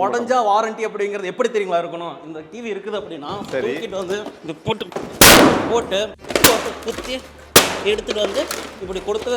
உடஞ்சா warranty அப்படிங்கிறது எப்படி தெரியுங்களா இருக்கணும் இந்த டிவி இருக்குது அப்படின்னா சரி. வந்து இது போட்டு போட்டு போட்டு குத்தி எடுத்துட்டு வந்து இப்படி கொடுத்து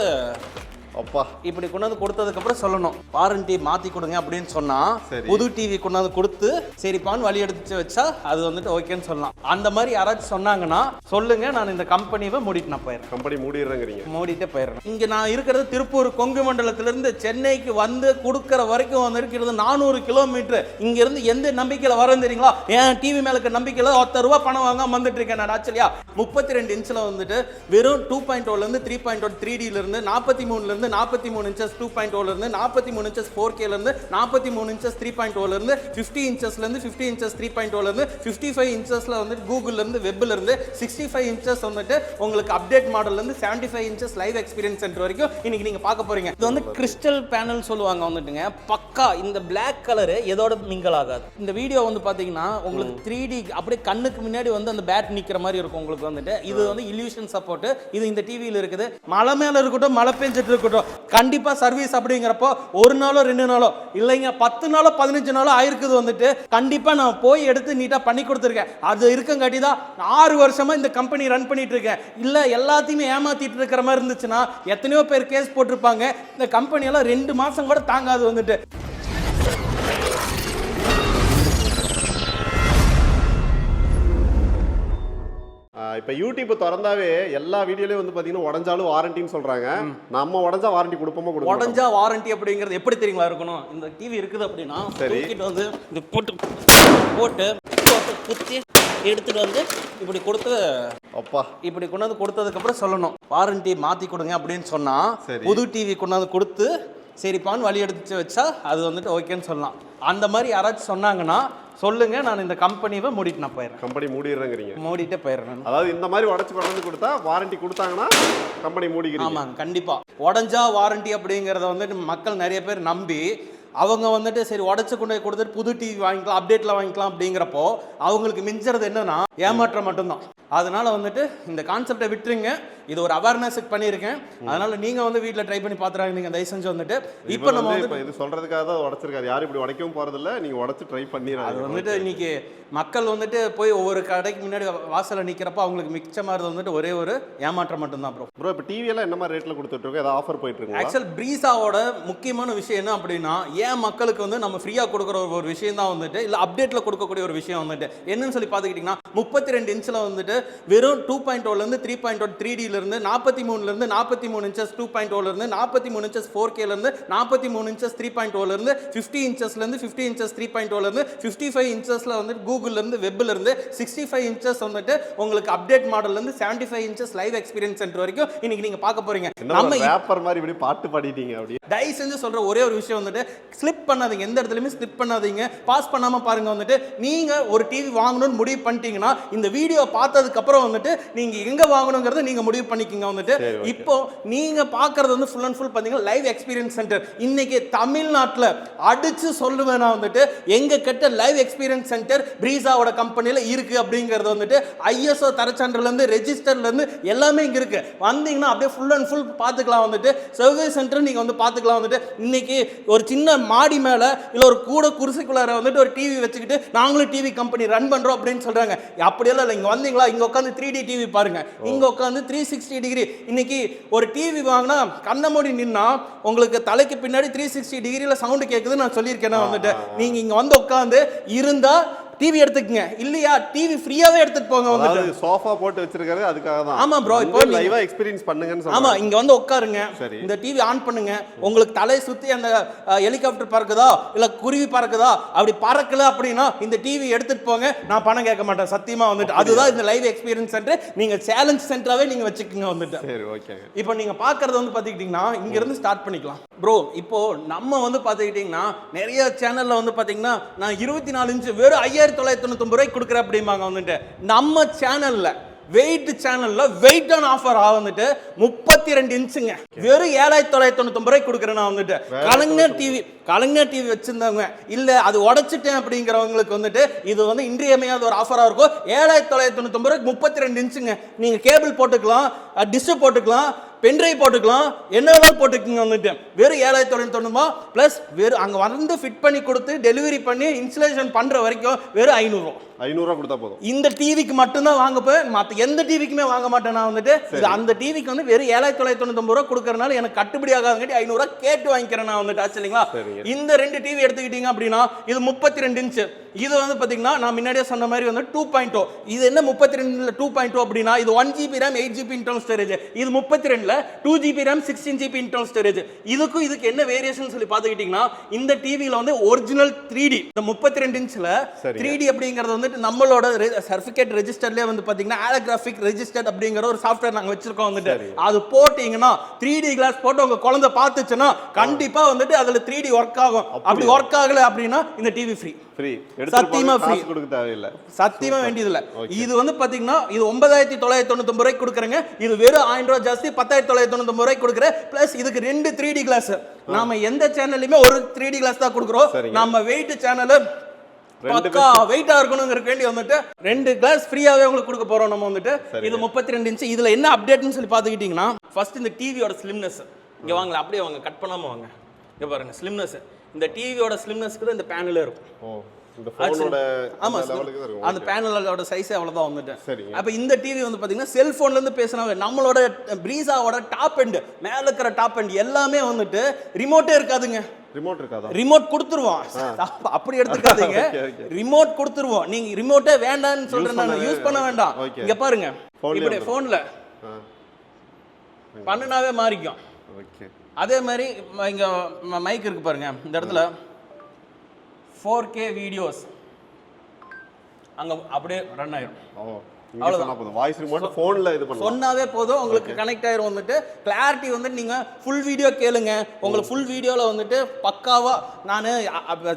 அப்பா. இப்படி கொண்டாந்து கொடுத்ததுக்கப்புறம் சொல்லணும். வாரண்டி மாற்றி கொடுங்க அப்படின்னு சொன்னா சரி. புது டிவி கொண்டாந்து கொடுத்து சரிப்பான்னு வழி எடுத்து வச்சா அது வந்துட்டு ஓகேன்னு சொல்லலாம். அந்த மாதிரி யாராச்சும் சொன்னாங்கன்னா சொல்லுங்க நான் இந்த கம்பெனியை மூடிட்டு நான் போயிடுறேன். கம்பெனி மூடிடுறேங்கிறீங்க. மூடிட்டே போயிடுறேன். இங்க நான் இருக்கிறது திருப்பூர் கொங்கு மண்டலத்திலிருந்து சென்னைக்கு வந்து கொடுக்குற வரைக்கும் வந்து இருக்கிறது நானூறு கிலோமீட்டர். இங்க இருந்து எந்த நம்பிக்கையில வரேன் தெரியுங்களா? ஏன் டிவி மேல நம்பிக்கையில ஒத்த ரூபா பணம் வாங்காம வந்துட்டு இருக்கேன் நான் ஆக்சுவலியா. முப்பத்தி ரெண்டு இன்ச்சில் வந்துட்டு வெறும் டூ பாயிண்ட் இருந்து த்ரீ பாயிண்ட் ஒன் த்ரீ இருந்து நாற்பத்தி மூணுல இருந்து நாற்பத்தி மூணு இன்ச்சஸ் டூ பாயிண்ட் இருந்து நாற்பத்தி மூணு இன்ச்சஸ் ஃபோர் கேல இருந்து நாற்பத்தி மூணு இன்ச்சஸ் த்ரீ பாயிண்ட் இருந்து ஃபிஃப்டி இன்ச்சஸ்ல இருந்து ஃபிஃப்டி இன்ச்சஸ் த்ரீ பாயிண்ட் இருந்து ஃபிஃப்டி ஃபைவ் இன்ச்சஸ்ல வந்துட்டு கூகுள்ல இருந்து வெப்ல இருந்து சிக்ஸ்டி ஃபைவ் இன்ச்சஸ் வந்துட்டு உங்களுக்கு அப்டேட் மாடல்ல இருந்து seventy five inches live experience centre வரைக்கும் இன்னைக்கு நீங்க பார்க்க போறீங்க. இது வந்து கிறிஸ்டல் பேனல் சொல்லுவாங்க வந்துட்டுங்க. பக்கா இந்த Black கலர் எதோட மிங்கல் ஆகாது. இந்த வீடியோ வந்து பாத்தீங்கன்னா உங்களுக்கு த்ரீ டி அப்படியே கண்ணுக்கு முன்னாடி வந்து அந்த பேட் நிக்கிற மாதிரி இருக்கும் உங்களுக்கு வந்துட்டு. இது வந்து இல்யூஷன் சப்போர்ட் இது இந்த டிவியில் இருக்குது. மழை மேல இருக்கட்டும் மழை பெஞ்சிட்டு இருக்கட்டும். கண்டிப்பாக சர்வீஸ் அப்படிங்கிறப்போ ஒரு நாளோ ரெண்டு நாளோ இல்லைங்க பத்து நாளோ பதினஞ்சு நாளோ ஆயிருக்குது வந்துட்டு. கண்டிப்பாக நான் போய் எடுத்து நீட்டாக பண்ணி கொடுத்துருக்கேன். அது இருக்கங்காட்டி தான் ஆறு வருஷமாக இந்த கம்பெனி ரன் பண்ணிட்டு இருக்கேன் இல்லை எல்லாத்தையுமே ஏமாத்திட்டு இருக்கிற மாதிரி இருந்துச்சுன்னா எத்தனையோ பேர் கேஸ் போட்டிருப்பாங்க. இந்த கம்பெனியெல்லாம் ரெண்டு மாதம் கூட தாங்காது வந்துட்டு. இப்ப யூடியூப் திறந்தாவே எல்லா வீடியோலயும் வந்து பாத்தீங்கன்னா உடஞ்சாலும் வாரண்டின்னு சொல்றாங்க. நம்ம உடஞ்சா வாரண்டி கொடுப்போமா கொடுக்க உடஞ்சா வாரண்டி அப்படிங்கிறது எப்படி தெரியுங்களா இருக்கணும்? இந்த டிவி இருக்குது அப்படின்னா சரி. வந்து இது போட்டு போட்டு குத்தி எடுத்துட்டு வந்து இப்படி கொடுத்து அப்பா. இப்படி கொண்டாந்து கொடுத்ததுக்கப்புறம் சொல்லணும். வாரண்டி மாற்றி கொடுங்க அப்படின்னு சொன்னா சரி. புது டிவி கொண்டாந்து கொடுத்து சரிப்பான்னு வழி எடுத்து வச்சா அது வந்துட்டு ஓகேன்னு சொல்லலாம். அந்த மாதிரி யாராச்சும் சொன்னாங்கன்னா சொல்லுங்க நான் இந்த கம்பெனியை மூடிட்டு நான் போயிடுறேன். கம்பெனி மூடிடுறேங்கிறீங்க. மூடிட்டே போயிடுறேன். அதாவது இந்த மாதிரி உடச்சு கொண்டு வந்து கொடுத்தா வாரண்டி கொடுத்தாங்கன்னா கம்பெனி மூடிக்கிறீங்க. ஆமாங்க கண்டிப்பா. உடஞ்சா வாரண்டி அப்படிங்கிறத வந்துட்டு மக்கள் நிறைய பேர் நம்பி அவங்க வந்துட்டு சரி உடச்சு கொண்டு போய் கொடுத்துட்டு புது டிவி வாங்கிக்கலாம் அப்டேட்ல வாங்கிக்கலாம் அப்படிங்கிறப்போ அவங்களுக்கு மிஞ்சறது என்னன்னா ஏமாற்றம் மட்டும்தான். அதனால வந்துட்டு இந்த கான்செப்டை விட்டுருங்க. இது ஒரு அவேர்னஸுக்கு பண்ணியிருக்கேன். அதனால நீங்க வந்து வீட்டில் ட்ரை பண்ணி பார்த்துறாங்க. நீங்க தயவு செஞ்சு வந்துட்டு இப்போ நம்ம வந்து இது சொல்றதுக்காக தான் உடச்சிருக்காரு. யாரும் இப்படி உடைக்கவும் போறதில்ல. நீங்க உடச்சு ட்ரை அது பண்ணிடுறாங்க வந்துட்டு இன்னைக்கு மக்கள் வந்துட்டு போய் ஒவ்வொரு கடைக்கு முன்னாடி வாசல்ல நிக்கிறப்ப அவங்களுக்கு மிச்சமாகிறது வந்துட்டு ஒரே ஒரு ஏமாற்றம் மட்டும்தான் ப்ரோ ப்ரோ இப்போ டிவி எல்லாம் என்ன மாதிரி ரேட்ல கொடுத்துட்டு இருக்கோம்? ஏதாவது ஆஃபர் போயிட்டு இருக்குங்களா? ஆக்சுவல் ப்ரீஸாவோட முக்கியமான விஷயம் என்ன அப்படின்னா ஏன் மக்களுக்கு வந்து நம்ம ஃப்ரீயாக கொடுக்குற ஒரு- விஷயம் தான் வந்துட்டு இல்லை அப்டேட்டில் கொடுக்கக்கூடிய ஒரு விஷயம் வந்துட்டு என்னன்னு சொல்லி பார்த்துக்கிட்டிங்கன்னா முப்பத்தி ரெண்டு இன்ச்சில் வந்துட்டு வெறும் டூ பாயிண்ட் ஓலேருந்து த்ரீ பாயிண்ட் ஒன் த்ரீ டிலேருந்து நாற்பத்தி மூணுலேருந்து நாற்பத்தி மூணு இன்ச்சஸ் டூ பாயிண்ட் ஓலேருந்து நாற்பத்தி மூணு இன்ச்சஸ் ஃபோர் கேலேருந்து நாற்பத்தி மூணு இன்ச்சஸ் த்ரீ பாயிண்ட் ஓலேருந்து ஃபிஃப்டி இன்ச்சஸ்லேருந்து ஃபிஃப்டி இன்ச்சஸ் த்ரீ பாயிண்ட் ஓலேருந்து ஃபிஃப்டி ஃபைவ் இன்ச்சஸில் வந்துட்டு கூகுள்லேருந்து வெப்லேருந்து சிக்ஸ்டி ஃபைவ் இன்ச்சஸ் வந்துட்டு உங்களுக்கு update மாடல்லேருந்து seventy five inches live experience centre வரைக்கும் இன்னைக்கு நீங்கள் பார்க்க போகிறீங்க நம்ம மாதிரி இப்படி பாட்டு பாடிட்டீங்க அப்படி? தயவு செஞ்சு சொல்ற ஒரே ஒரு விஷயம் வந்துட்டு ஸ்லிப் பண்ணாதீங்க. எந்த இடத்துலையுமே ஸ்லிப் பண்ணாதீங்க. பாஸ் பண்ணாம பாருங்க வந்துட்டு. நீங்க ஒரு டிவி வாங்கணும்னு முடிவு பண்ணிட்டீங்கன்னா இந்த வீடியோ பார்த்ததுக்கு அப்புறம் வந்துட்டு நீங்க எங்க வாங்கணுங்கிறத நீங்க முடிவு பண்ணிக்கோங்க வந்துட்டு. இப்போ நீங்க பார்க்கறது வந்து ஃபுல் அண்ட் ஃபுல் பாத்தீங்கன்னா லைவ் எக்ஸ்பீரியன்ஸ் சென்டர் இன்னைக்கு தமிழ்நாட்டில் அடிச்சு சொல்லுவேன் நான் வந்துட்டு எங்க கிட்ட லைவ் எக்ஸ்பீரியன்ஸ் சென்டர் பிரீசாவோட கம்பெனியில் இருக்கு அப்படிங்கிறது வந்துட்டு ஐஎஸ்ஓ தரச்சான்றுல இருந்து ரெஜிஸ்டர்ல இருந்து எல்லாமே இங்க இருக்கு. வந்தீங்கன்னா அப்படியே ஃபுல் அண்ட் ஃபுல் பார்த்துக்கலாம் வந்துட்டு. சர்வீஸ் சென்டர் நீங்க வந்து பார்த்துக்கலாம் வந்துட்டு. இன்னைக்கு ஒரு சின்ன மாடி மேல இல்ல ஒரு கூட குருசைக்குள்ளார வந்துட்டு ஒரு டிவி வச்சுக்கிட்டு நாங்களும் டிவி கம்பெனி ரன் பண்றோம் அப்படின்னு சொல்றாங்க. அப்படியெல்லாம் இல்லை. இங்க வந்தீங்களா? இங்க உட்காந்து த்ரீ டி டிவி பாருங்க. இங்க உட்காந்து த்ரீ சிக்ஸ்டி டிகிரி இன்னைக்கு ஒரு டிவி வாங்கினா கண்ண மூடி நின்னா உங்களுக்கு தலைக்கு பின்னாடி த்ரீ சிக்ஸ்டி டிகிரியில் சவுண்டு கேட்குதுன்னு நான் சொல்லியிருக்கேன். வந்துட்டு நீங்க இங்க வந்து உட்காந்து இருந்தா டிவி எடுத்துக்கங்க. இல்லையா? டிவி ஃப்ரீயாவே எடுத்துட்டு போங்க அதாவது சோஃபா போட்டு வச்சிருக்காரு அதுக்காக தான். ஆமா bro, இப்போ லைவா எக்ஸ்பீரியன்ஸ் பண்ணுங்கன்னு ஆமா இங்க வந்து உட்காருங்க. இந்த டிவி ஆன் பண்ணுங்க. உங்களுக்கு தலை சுத்தி அந்த ஹெலிகாப்டர் பறக்குதா? இல்ல குருவி பறக்குதா? அப்படி பறக்கல அப்படின்னா இந்த டிவி எடுத்துட்டு போங்க. நான் பணம் கேட்க மாட்டேன். சத்தியமா வந்துட்டு. அதுதான் இந்த லைவ் எக்ஸ்பீரியன்ஸ் சென்டர் நீங்க சேலஞ்ச் சென்டராகவே நீங்க வச்சுக்கோங்க வந்துட்டு. சரி ஓகே இப்போ நீங்க பார்க்கறது வந்து பார்த்துக்கிட்டிங்கன்னா இங்க இருந்து ஸ்டார்ட் பண்ணிக்கலாம். ப்ரோ இப்போ நம்ம வந்து பார்த்துக்கிட்டிங்கன்னா நிறைய சேனல்ல வந்து பார்த்தீங்கன்னா நான் இருபத்தி நாலு இன்ச்சு வெறும் ஐயாயிரத்தி தொள்ளாயிரத்தி தொண்ணூத்தொம்பது ரூபாய்க்கு கொடுக்குறேன் அப்படிம்பாங்க வந்துட்டு. நம்ம சேனல்ல வெயிட் சேனல்ல வெயிட் ஆன் ஆஃபர் வந்துட்டு முப்பத்தி ரெண்டு இன்ச்சுங்க வெறும் ஏழாயிரத்தி தொள்ளாயிரத்தி தொண்ணூத்தொம்பது ரூபாய்க்கு கொடுக்குறேன் நான் வந்துட்டு கலைஞர் டிவி கலைஞர் டிவி வச்சிருந்தவங்க இல்ல அது உடைச்சிட்டேன் அப்படிங்கிறவங்களுக்கு வந்துட்டு இது வந்து இன்றியமையாத ஒரு ஆஃபரா இருக்கும். ஏழாயிரத்தி தொள்ளாயிரத்தி தொண்ணூத்தொம்பது ரூபாய்க்கு முப்பத்தி ரெண்டு இன்ச்சுங்க. நீங்க கேபிள் போட்டுக்கலாம் டிஷ் போட்டுக்கலாம் பென்ட்ரைவ் போட்டுக்கலாம். என்ன வேணாலும் போட்டுக்கோங்க வந்துட்டு. வெறும் ஏழாயிரத்தி தொள்ளாயிரத்தி தொண்ணூறுபா ப்ளஸ் வெறும் அங்கே வந்து ஃபிட் பண்ணி கொடுத்து டெலிவரி பண்ணி இன்ஸ்டலேஷன் பண்ணுற வரைக்கும் வெறும் ஐநூறுரூவா ஐநூறுரூவா கொடுத்தா போதும். இந்த டிவிக்கு மட்டும்தான் வாங்க போய் மற்ற எந்த டிவிக்குமே வாங்க மாட்டேன் நான் வந்துட்டு. இது அந்த டிவிக்கு வந்து வெறும் ஏழாயிரத்தி தொள்ளாயிரத்தி தொண்ணூத்தொம்பது ரூபா கொடுக்கறனால எனக்கு கட்டுப்படி ஆகாதங்காட்டி ஐநூறுரூவா கேட்டு வாங்கிக்கிறேன் நான் வந்துட்டு. ஆச்சு இல்லைங்களா? சரிங்க. இந்த ரெண்டு டிவி எடுத்துக்கிட்டீங்க அப்படின்னா இது முப்பத்தி ரெண்டு இன்ச்சு இது வந்து பார்த்தீங்கன்னா நான் முன்னாடியே சொன்ன மாதிரி வந்து டூ பாயிண்ட் இது என்ன முப்பத்தி ரெண்டுல டூ பாயிண்ட் அப்படின்னா இது one GB RAM eight GB internal storage இது முப்பத்தி ரெண்டுல two GB RAM sixteen GB internal storage இதுக்கும் இதுக்கு என்ன வேரியேஷன் சொல்லி பார்த்துக்கிட்டிங்கன்னா இந்த டிவியில் வந்து ஒரிஜினல் த்ரீ டி இந்த முப்பத்தி ரெண்டு இன்ச்சில். த்ரீ டி அப்படிங்கிறது வந்துட்டு நம்மளோட சர்டிஃபிகேட் ரெஜிஸ்டர்லேயே வந்து பார்த்தீங்கன்னா ஆலோகிராஃபிக் ரெஜிஸ்டர்ட் அப்படிங்கிற ஒரு சாஃப்ட்வேர் நாங்கள் வச்சிருக்கோம் வந்துட்டு. அது போட்டீங்கன்னா த்ரீ டி கிளாஸ் போட்டு உங்க குழந்தை பார்த்துச்சுன்னா கண்டிப்பா வந்துட்டு அதுல த்ரீ டி ஒர்க் ஆகும். அப்படி ஒர்க் ஆகல அப்படின்னா இந்த டிவி ஃப்ரீ ஃப்ரீ சத்தியமா. காசு கொடுக்க தேவையில்லை. சத்தியமா வேண்டியதில்ல. இது வந்து பாத்தீங்கன்னா இது ஒன்பதாயிரத்தி தொள்ளாயிரத்தி தொண்ணூத்தொம்பது ரூபாய்க்கு கொடுக்குறேங்க. இது வெறும் ஆயிரம் ரூபாய் ஜாஸ்தி பத்தாயிரத்தி தொள்ளாயிரத்தி தொண்ணூத்தொம்பது ரூபாய்க்கு கொடுக்குறேன். பிளஸ் இதுக்கு ரெண்டு த்ரீ டி கிளாஸ் நாம எந்த சேனல்லையுமே ஒரு த்ரீ டி கிளாஸ் தான் கொடுக்குறோம். நம்ம வெயிட் சேனல் பக்கா வெயிட்டா இருக்கணுங்கிற வேண்டி வந்துட்டு ரெண்டு கிளாஸ் ஃப்ரீயாவே உங்களுக்கு கொடுக்க போறோம் நம்ம வந்துட்டு. இது முப்பத்தி ரெண்டு இன்ச்சு இதுல என்ன அப்டேட்னு சொல்லி பாத்துக்கிட்டீங்கன்னா ஃபர்ஸ்ட் இந்த டிவியோட ஸ்லிம்னஸ் இங்க வாங்கல அப்படியே வாங்க. கட் பண்ணாம வாங்க. இங்க பாருங்க ஸ்லிம்னஸ் இந்த டிவியோட ஸ்லிம்னஸ்க்கு தான் இந்த பேனல் இருக்கும். அந்த பேனலோட சைஸே அவ்வளவுதான் வந்துட்டு சரிங்க. அப்ப இந்த டிவி வந்து பாத்தீங்கன்னா செல்போன்ல இருந்து பேசினாவே நம்மளோட பிரீசாவோட டாப் எண்ட் மேல இருக்கிற டாப் எண்ட் எல்லாமே வந்துட்டு ரிமோட்டே இருக்காதுங்க. ரிமோட் இருக்காதா? ரிமோட் கொடுத்துருவோம். அப்படி எடுத்துக்காதீங்க. ரிமோட் கொடுத்துருவோம். நீங்க ரிமோட்டே வேண்டாம்னு சொல்றேன் நான். யூஸ் பண்ண வேண்டாம். இங்க பாருங்க. இப்படி வந்துரும். போன்ல ஆ. பண்ணுனாவே மாறிக்கும். ஓகே அதே மாதிரி ம- மைக் இருக்கு பாருங்க. இந்த இடத்துல ஃபோர் கே வீடியோஸ் அங்கே அப்படியே ரன் ஆயிரும். போதும். வாய்ஸ் ரிமோட் ஃபோன்ல இது பண்ணலாம் சொன்னாவே போதும். உங்களுக்கு கனெக்ட் ஆயிரும் வந்துட்டு. கிளாரிட்டி வந்து நீங்க ஃபுல் வீடியோ கேளுங்க. உங்களுக்கு ஃபுல் வீடியோல வந்துட்டு பக்காவா நான்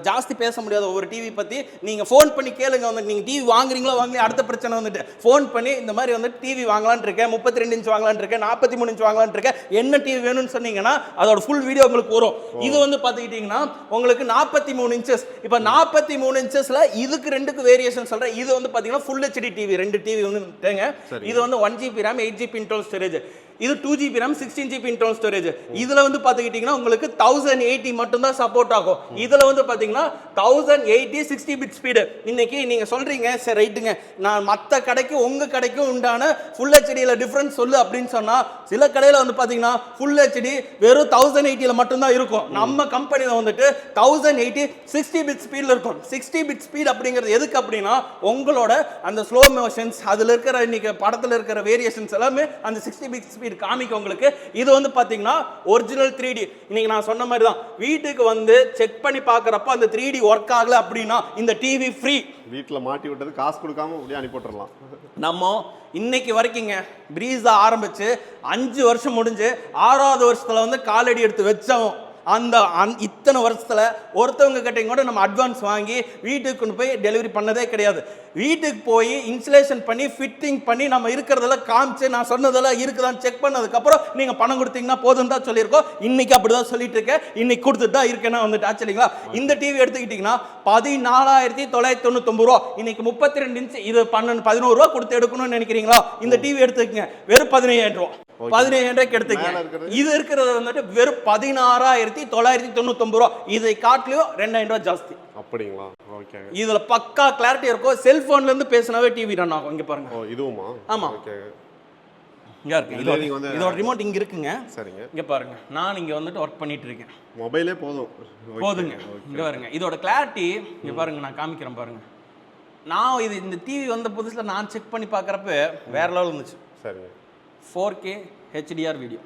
ஜாஸ்தி பேச முடியாது ஒவ்வொரு டிவி பத்தி நீங்க ஃபோன் பண்ணி கேளுங்க வந்து நீங்க டிவி வாங்குறீங்களோ வாங்கலையோ அடுத்த பிரச்சனை வந்துட்டு. ஃபோன் பண்ணி இந்த மாதிரி வந்து டிவி வாங்கலாம்னு இருக்கேன். முப்பத்தி ரெண்டு இன்ச் வாங்கலாம்னு இருக்கேன். நாற்பத்தி மூணு இன்ச் வாங்கலாம்னு இருக்கேன். என்ன டிவி வேணும்னு சொன்னீங்கன்னா அதோட ஃபுல் வீடியோ உங்களுக்கு வரும். இது வந்து பார்த்துக்கிட்டிங்கன்னா உங்களுக்கு நாற்பத்தி மூணு இன்ச்சஸ் இப்போ நாற்பத்தி மூணு இன்ச்சஸ்ல இதுக்கு ரெண்டுக்கு வேரியேஷன் சொல்றேன். இது வந்து பார்த்தீங்கன்னா ஃபுல் ஹெச்டி டிவி ரெண்டு டிவி வந்து தேங்க. இது வந்து one GB RAM eight GB internal storage இது two GB RAM sixteen GB internal storage இதுல வந்து பாத்துக்கிட்டீங்கன்னா உங்களுக்கு தௌசண்ட் எயிட்டி மட்டும் தான் சப்போர்ட் ஆகும். இதுல வந்து பாத்தீங்கன்னா thousand eighty sixty bit speed இன்னைக்கு நீங்க சொல்றீங்க சரி ரைட்டுங்க. நான் மற்ற கடைக்கு உங்க கடைக்கும் உண்டான ஃபுல் ஹெச்டியில் டிஃப்ரென்ஸ் சொல்லு அப்படின்னு சொன்னா சில கடையில வந்து பாத்தீங்கன்னா ஃபுல் ஹெச்டி வெறும் தௌசண்ட் எயிட்டியில் மட்டும்தான் இருக்கும். நம்ம கம்பெனியில் வந்துட்டு தௌசண்ட் எயிட்டி சிக்ஸ்டி பிட் ஸ்பீடில் இருக்கும். சிக்ஸ்டி பிட் ஸ்பீட் அப்படிங்கிறது எதுக்கு அப்படின்னா உங்களோட அந்த ஸ்லோ மோஷன்ஸ் அதில் இருக்கிற இன்னைக்கு படத்தில் இருக்கிற வேரியேஷன்ஸ் எல்லாமே அந்த சிக்ஸ்டி பிட் ஸ்பீட் காமிக்க உங்களுக்கு. இது வந்து பார்த்தீங்கன்னா ஒரிஜினல் த்ரீ டி இன்னைக்கு நான் சொன்ன மாதிரி தான் வீட்டுக்கு வந்து செக் பண்ணி பார்க்குறப்ப அந்த த்ரீ டி ஒர்க் ஆகல அப்படின்னா இந்த டிவி ஃப்ரீ வீட்ல மாட்டி விட்டது காசு கொடுக்காம அப்படியே அனுப்பி விட்டுறலாம். நம்ம இன்னைக்கு வரைக்குங்க பிரீஸா ஆரம்பிச்சு அஞ்சு வருஷம் முடிஞ்சு ஆறாவது வருஷத்துல வந்து காலடி எடுத்து வச்சோம். அந்த அந் இத்தனை வருஷத்துல ஒருத்தவங்க கிட்டையும் கூட நம்ம அட்வான்ஸ் வாங்கி வீட்டுக்கு கொண்டு போய் டெலிவரி பண்ணதே கிடையாது. வீட்டுக்கு போய் இன்சுலேஷன் பண்ணி ஃபிட்டிங் பண்ணி நம்ம இருக்கிறதெல்லாம் காமிச்சு நான் சொன்னதெல்லாம் இருக்குதான்னு செக் பண்ணதுக்கப்புறம் நீங்கள் பணம் கொடுத்தீங்கன்னா போதும் தான் சொல்லியிருக்கோம். இன்னைக்கு அப்படி தான் சொல்லிட்டு இருக்கேன். இன்னைக்கு கொடுத்துட்டு தான் இருக்கேன்னா வந்துட்டு. ஆச்சுங்களா இந்த டிவி எடுத்துக்கிட்டிங்கன்னா பதினாலாயிரத்தி தொள்ளாயிரத்தி தொண்ணூத்தொம்பது ரூபா. இன்னைக்கு முப்பத்தி ரெண்டு இன்ச்சு இது பன்னெண்டு பதினோரு ரூபா கொடுத்து எடுக்கணும்னு நினைக்கிறீங்களா? இந்த டிவி எடுத்துக்கங்க. வெறும் பதினையாயிரம் ரூபா. பதினையாயிரம் ரூபாய்க்கு எடுத்துக்கங்க? இது இருக்கிறது வந்துட்டு வெறும் பதினாறாயிரத்தி தொள்ளாயிரத்தி தொண்ணூத்தொம்பது ரூபா. இதை காட்டிலையும் ரெண்டாயிரம் ரூபாய் ஜாஸ்தி. அப்படிங்களா? ஓகே. இதுல பக்கா கிளாரிட்டி இருக்கும் செல்போன்ல இருந்து பேசினாவே டிவி ரன் ஆகும். இங்க பாருங்க. இதுவுமா? ஆமா. இங்க இருக்கு. இதோட ரிமோட் இங்க இருக்குங்க. சரிங்க. இங்க பாருங்க. நான் இங்க வந்துட்டு ஒர்க் பண்ணிட்டு இருக்கேன். மொபைலே போதும். போதுங்க. இங்க பாருங்க. இதோட கிளாரிட்டி இங்க பாருங்க நான் காமிக்கிறேன் பாருங்க. நான் இது இந்த டிவி வந்த புதுசுல நான் செக் பண்ணி பார்க்கறப்ப வேற லெவல் இருந்துச்சு சரிங்க. ஃபோர் கே ஹெச்டிஆர் வீடியோ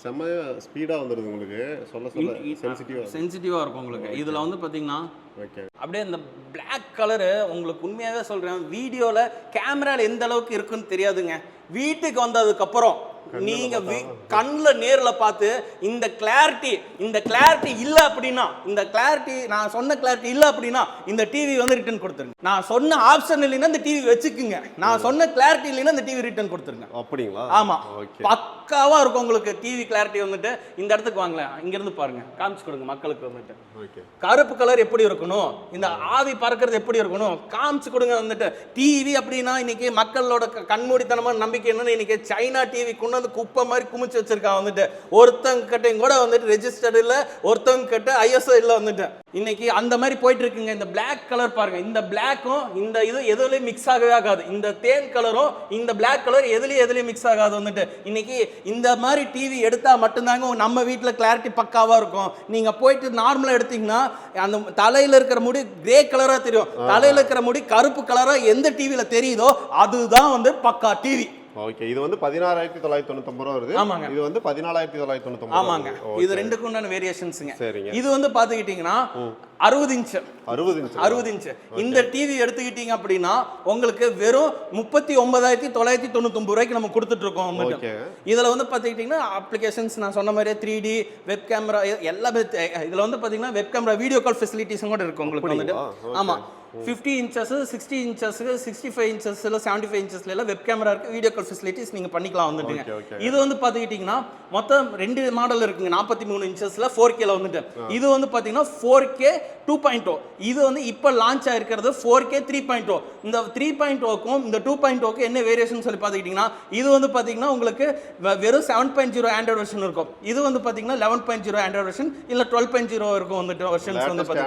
செம்ம ஸ்பீடா வந்துருது உங்களுக்கு. சொல்ல சொல்ல சென்சிட்டிவா சென்சிட்டிவாக இருக்கும் உங்களுக்கு. இதில் வந்து பார்த்தீங்கன்னா ஓகே அப்படியே இந்த Black கலரு உங்களுக்கு உண்மையாகவே சொல்கிறேன் வீடியோவில் கேமராவில் எந்த அளவுக்கு இருக்குன்னு தெரியாதுங்க. வீட்டுக்கு வந்ததுக்கப்புறம் நீங்க கண்ணில் நேரில் பார்த்து இந்த கிளாரிட்டி இந்த கிளாரிட்டி இல்லை அப்படின்னா இந்த கிளாரிட்டி நான் சொன்ன கிளாரிட்டி இல்லை அப்படின்னா இந்த டிவி வந்து ரிட்டர்ன் கொடுத்துருங்க. நான் சொன்ன ஆப்ஷன் இல்லைன்னா இந்த டிவி வச்சுக்குங்க. நான் சொன்ன கிளாரிட்டி இல்லைன்னா இந்த டிவி ரிட்டர்ன் கொடுத்துருங்க. அப்படிங்களா? ஆமா. ஓகே. பக்கா பக்காவா இருக்கும் உங்களுக்கு. டிவி கிளாரிட்டி வந்துட்டு இந்த இடத்துக்கு வாங்களேன் இங்க இருந்து பாருங்க. காமிச்சு கொடுங்க மக்களுக்கு வந்துட்டு. ஓகே கருப்பு கலர் எப்படி இருக்கணும்? இந்த ஆவி பறக்கிறது எப்படி இருக்கணும்? காமிச்சு கொடுங்க வந்துட்டு. டிவி அப்படின்னா இன்னைக்கு மக்களோட கண்மூடித்தனமான நம்பிக்கை என்னன்னு இன்னைக்கு சைனா டிவி கொண்டு வந்து குப்பை மாதிரி குமிச்சு வச்சிருக்கான் வந்துட்டு. ஒருத்தங்க கிட்டையும் கூட வந்துட்டு ரெஜிஸ்டர்டு இல்ல ஒருத்தவங்க கிட்ட ஐஎஸ்ஓ இல்ல வந்துட்டு. இன்னைக்கு அந்த மாதிரி போயிட்டு இருக்குங்க இந்த Black கலர் பாருங்க. இந்த பிளாக்கும் இந்த இது எதுலயும் மிக்ஸ் ஆகவே ஆகாது. இந்த தேன் கலரும் இந்த Black கலர் எதுலயும் எதுலயும் மிக்ஸ் ஆகாது வந்துட்டு. இன்னைக்கு இந்த மாதிரி டிவி எடுத்தா மட்டும்தாங்க நம்ம வீட்ல கிளாரிட்டி பக்காவா இருக்கும். நீங்க போயிட்டு நார்மலா எடுத்தீங்கன்னா அந்த தலையில இருக்கிற முடி கிரே கலரா தெரியும். தலையில இருக்கிற முடி கருப்பு கலரா எந்த டிவில தெரியுதோ அதுதான் வந்து பக்கா டிவி ஓகே இது வந்து பதினாறாயிரத்தி தொள்ளாயிரத்தி தொண்ணூத்தொம்பது ரூபா வருது. ஆமாங்க. இது வந்து பதினாலாயிரத்தி தொள்ளாயிரத்தி தொண்ணூத்தொம்பது ஆமாங்க. இது ரெண்டுக்கும் உண்டான வேரியேஷன்ஸுங்க சரிங்க. இது வந்து பாத்துக்கிட்டீங்கன்னா அறுபது இன்ச்சு அறுபது இன்ச் அறுபது இன்ச்சு இந்த டிவி எடுத்துக்கிட்டீங்க அப்படின்னா உங்களுக்கு வெறும் முப்பத்தி ஒன்பதாயிரத்தி தொள்ளாயிரத்தி தொண்ணூத்தொம்பது ரூபாய்க்கு நம்ம கொடுத்துட்டு இருக்கோம் ஓகே இதுல வந்து பாத்துக்கிட்டீங்கன்னா அப்ளிகேஷன்ஸ் நான் சொன்ன மாதிரியே த்ரீ டி வெப் கேமரா எல்லாமே தெ- இதுல வந்து பாத்தீங்கன்னா வெப் கேமரா வீடியோ கால் ஃபெசிலிட்டிஸும் கூட இருக்கு உங்களுக்கு வந்துட்டு. அப்படிங்களா? Fifty inches sixty inches sixty five inches இல்லை செவன்டி ஃபைவ் இன்ச்சஸ்ல எல்லாம் வெப் கேமரா இருக்கு வீடியோ கால் ஃபெசிலிட்டிஸ் நீங்க பண்ணிக்கலாம் வந்துட்டுங்க. Okay. இது வந்து பாத்துக்கிட்டீங்கன்னா மொத்தம் ரெண்டு மாடல் இருக்குங்க நாற்பத்தி மூணு இன்ச்சஸ்ல ஃபோர் கேல வந்துட்டு. இது வந்து பாத்தீங்கன்னா ஃபோர் கே டூ பாயிண்ட் இது வந்து இப்போ லான்ச் ஆயிருக்கிறது ஃபோர் கே த்ரீ பாயிண்ட் இந்த த்ரீ பாயிண்ட் ஓக்கும் இந்த டூ பாயிண்ட் ஓக்கு என்ன வேரியேஷன் சொல்லி பார்த்துக்கிட்டிங்கன்னா இது வந்து பார்த்தீங்கன்னா உங்களுக்கு வெறும் seven point zero android version இருக்கும். இது வந்து பார்த்தீங்கன்னா eleven point zero android version இல்லை டுவெல் பாயிண்ட் ஜீரோ இருக்கும் வந்துட்டு வெர்ஷன்ஸ் வந்து version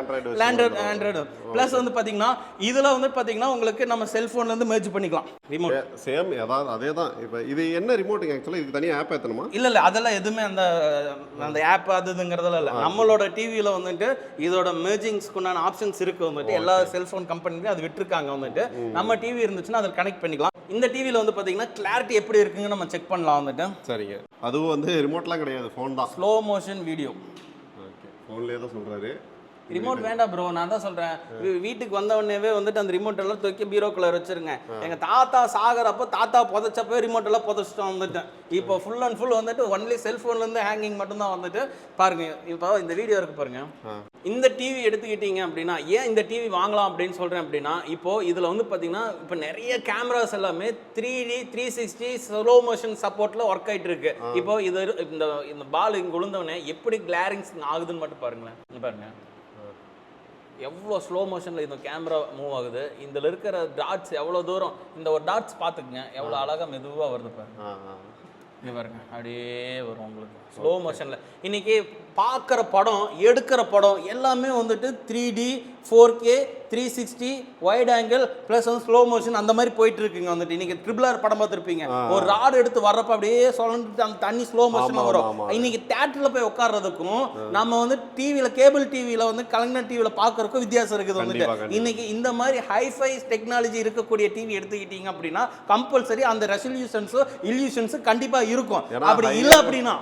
ஆண்ட்ராய்டு ஆண்ட்ராய்டு ப்ளஸ் வந்து பார்த்தீங்கன்னா இதில் வந்து பார்த்தீங்கன்னா உங்களுக்கு நம்ம செல்ஃபோன்லேருந்து merge பண்ணிக்கலாம். ரிமோட் சேம் ஏதாவது அதே தான் இப்போ இது என்ன ரிமோட்டுங்க ஆக்சுவலாக இதுக்கு தனியாக ஆப் ஏற்றணுமா இல்ல இல்ல அதெல்லாம் எதுவுமே அந்த அந்த ஆப் அது இதுங்கிறதெல்லாம் இல்ல நம்மளோட டிவியில வந்துட்டு இதோட மெர்ஜிங்ஸ்க்கு உண்டான ஆப்ஷன்ஸ் இருக்கு வந்துட்டு. எல்லா செல்போன் கம்பெனிலையும் அது விட்டுருக்காங்க வந்துட்டு. நம்ம டிவி இருந்துச்சுன்னா அதில் கனெக்ட் பண்ணிக்கலாம். இந்த டிவியில வந்து பாத்தீங்கன்னா கிளாரிட்டி எப்படி இருக்குங்க நம்ம செக் பண்ணலாம் வந்துட்டு. சரிங்க. அதுவும் வந்து ரிமோட்லாம் கிடையாது ஃபோன் தான். Slow motion video okay. ஃபோன்லேயே தான் சொல்கிறாரு ரிமோட் வேண்டாம் ப்ரோ நான் தான் சொல்றேன். வீட்டுக்கு வந்த உடனேவே வந்துட்டு அந்த ரிமோட் எல்லாம் தூக்கி பீரோக்குள்ள வச்சிருங்க. எங்க தாத்தா சாகரப்போ தாத்தா புதைச்சப்போ ரிமோட் எல்லாம் புதைச்சிட்டு வந்துட்டேன். இப்போ ஃபுல் அண்ட் ஃபுல் வந்துட்டு ஒன்லி செல்போன்ல இருந்து ஹேங்கிங் மட்டும்தான் வந்துட்டு பாருங்க. இப்போ இந்த வீடியோ இருக்கு பாருங்க. இந்த டிவி எடுத்துக்கிட்டீங்க அப்படின்னா ஏன் இந்த டிவி வாங்கலாம் அப்படின்னு சொல்றேன் அப்படின்னா இப்போ இதுல வந்து பாத்தீங்கன்னா இப்போ நிறைய கேமராஸ் எல்லாமே three D three sixty slow motion சப்போர்ட்ல work ஆயிட்டு இருக்கு. இப்போ இது இந்த இந்த பால் இங்க விழுந்தவொடனே எப்படி கிளாரிங்ஸ் ஆகுதுன்னு மட்டும் பாருங்களேன். பாருங்க. எவ்வளோ ஸ்லோ மோஷனில் இந்த கேமரா மூவ் ஆகுது? இதில் இருக்கிற டாட்ஸ் எவ்வளோ தூரம்? இந்த ஒரு டாட்ஸ் பார்த்துக்குங்க. எவ்வளோ அழகாக மெதுவாக வருது பாருங்க. இங்க பாருங்க. அப்படியே வரும் உங்களுக்கு. ஸ்லோ மோஷனில் இன்னைக்கு பார்க்குற படம் எடுக்கிற படம் எல்லாமே வந்துட்டு three D four K three sixty wide angle plus வந்து ஸ்லோ மோஷன் அந்த மாதிரி போயிட்டு இருக்குங்க வந்துட்டு. இன்னைக்கு ட்ரிபிள் ஆர் படம் பார்த்துருப்பீங்க. ஒரு ராடு எடுத்து வர்றப்ப அப்படியே சொல்லிட்டு அந்த தண்ணி ஸ்லோ மோஷனாக ஆமா, வரும். ஆமா. இன்னைக்கு தேட்டரில் போய் உட்கார்றதுக்கும் நம்ம வந்து டிவியில் கேபிள் டிவியில் வந்து கலைஞர் டிவியில் பார்க்கறதுக்கும் வித்தியாசம் இருக்குது வந்துட்டு. இன்னைக்கு இந்த மாதிரி ஹைஃபை டெக்னாலஜி இருக்கக்கூடிய டிவி எடுத்துக்கிட்டீங்க அப்படின்னா கம்பல்சரி அந்த ரெசல்யூஷன்ஸோ இல்யூஷன்ஸோ கண்டிப்பா இருக்கும். அப்படி இல்ல அப்படின்னா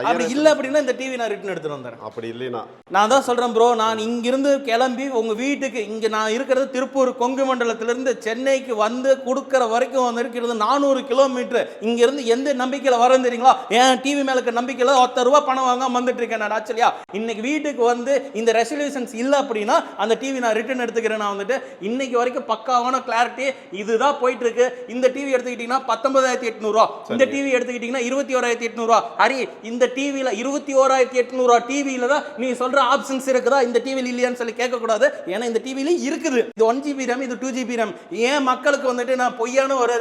அப்படி இல்ல அப்படின்னா இந்த டிவி நான் ரிட்டர்ன் எடுத்துட்டு வந்துடுறேன். அப்படி இல்லைனா நான் தான் சொல்றேன் ப்ரோ நான் இங்கிருந்து கிளம்பி உங்க வீட்டுக்கு இங்க நான் இருக்கிறது திருப்பூர் கொங்கு மண்டலத்துல இருந்து சென்னைக்கு வந்து கொடுக்கற வரைக்கும் வந்து இருக்கிறது நானூறு கிலோமீட்டர் இங்க இருந்து எந்த நம்பிக்கையில வரேன் தெரியுங்களா? என் டிவி மேல இருக்க நம்பிக்கையில ஒத்த ரூபா பணம் வாங்க வந்துட்டு இருக்கேன் நான் ஆக்சுவலியா இன்னைக்கு வீட்டுக்கு வந்து இந்த ரெசல்யூஷன்ஸ் இல்ல அப்படின்னா அந்த டிவி நான் ரிட்டர்ன் எடுத்துக்கிறேன் நான் வந்துட்டு. இன்னைக்கு வரைக்கும் பக்காவான கிளாரிட்டி இதுதான் போயிட்டு இருக்கு இந்த டிவி எடுத்துக்கிட்டீங்கன்னா பத்தொன்பதாயிரத்தி எட்நூறுவா இந்த டிவி எடுத்துக்கிட்டீங்கன்னா இருபத்தி ஓராயிரத்தி எட்நூறுவா ஹரி இந்த டிவியில் இருபத்தி ஓராயிரத்தி எட்நூறுவா டிவியில தான் நீ சொல்கிற ஆப்ஷன்ஸ் இருக்குதா? இந்த டிவியில் இல்லையான்னு சொல்லி கேட்கக்கூடாது. ஏன்னா இந்த டிவிலையும் இருக்குது. இது ஒன் ஜிபி ரேம் இது டூ ஜிபி ரேம் ஏன் மக்களுக்கு வந்துட்டு நான் பொய்யான ஒரு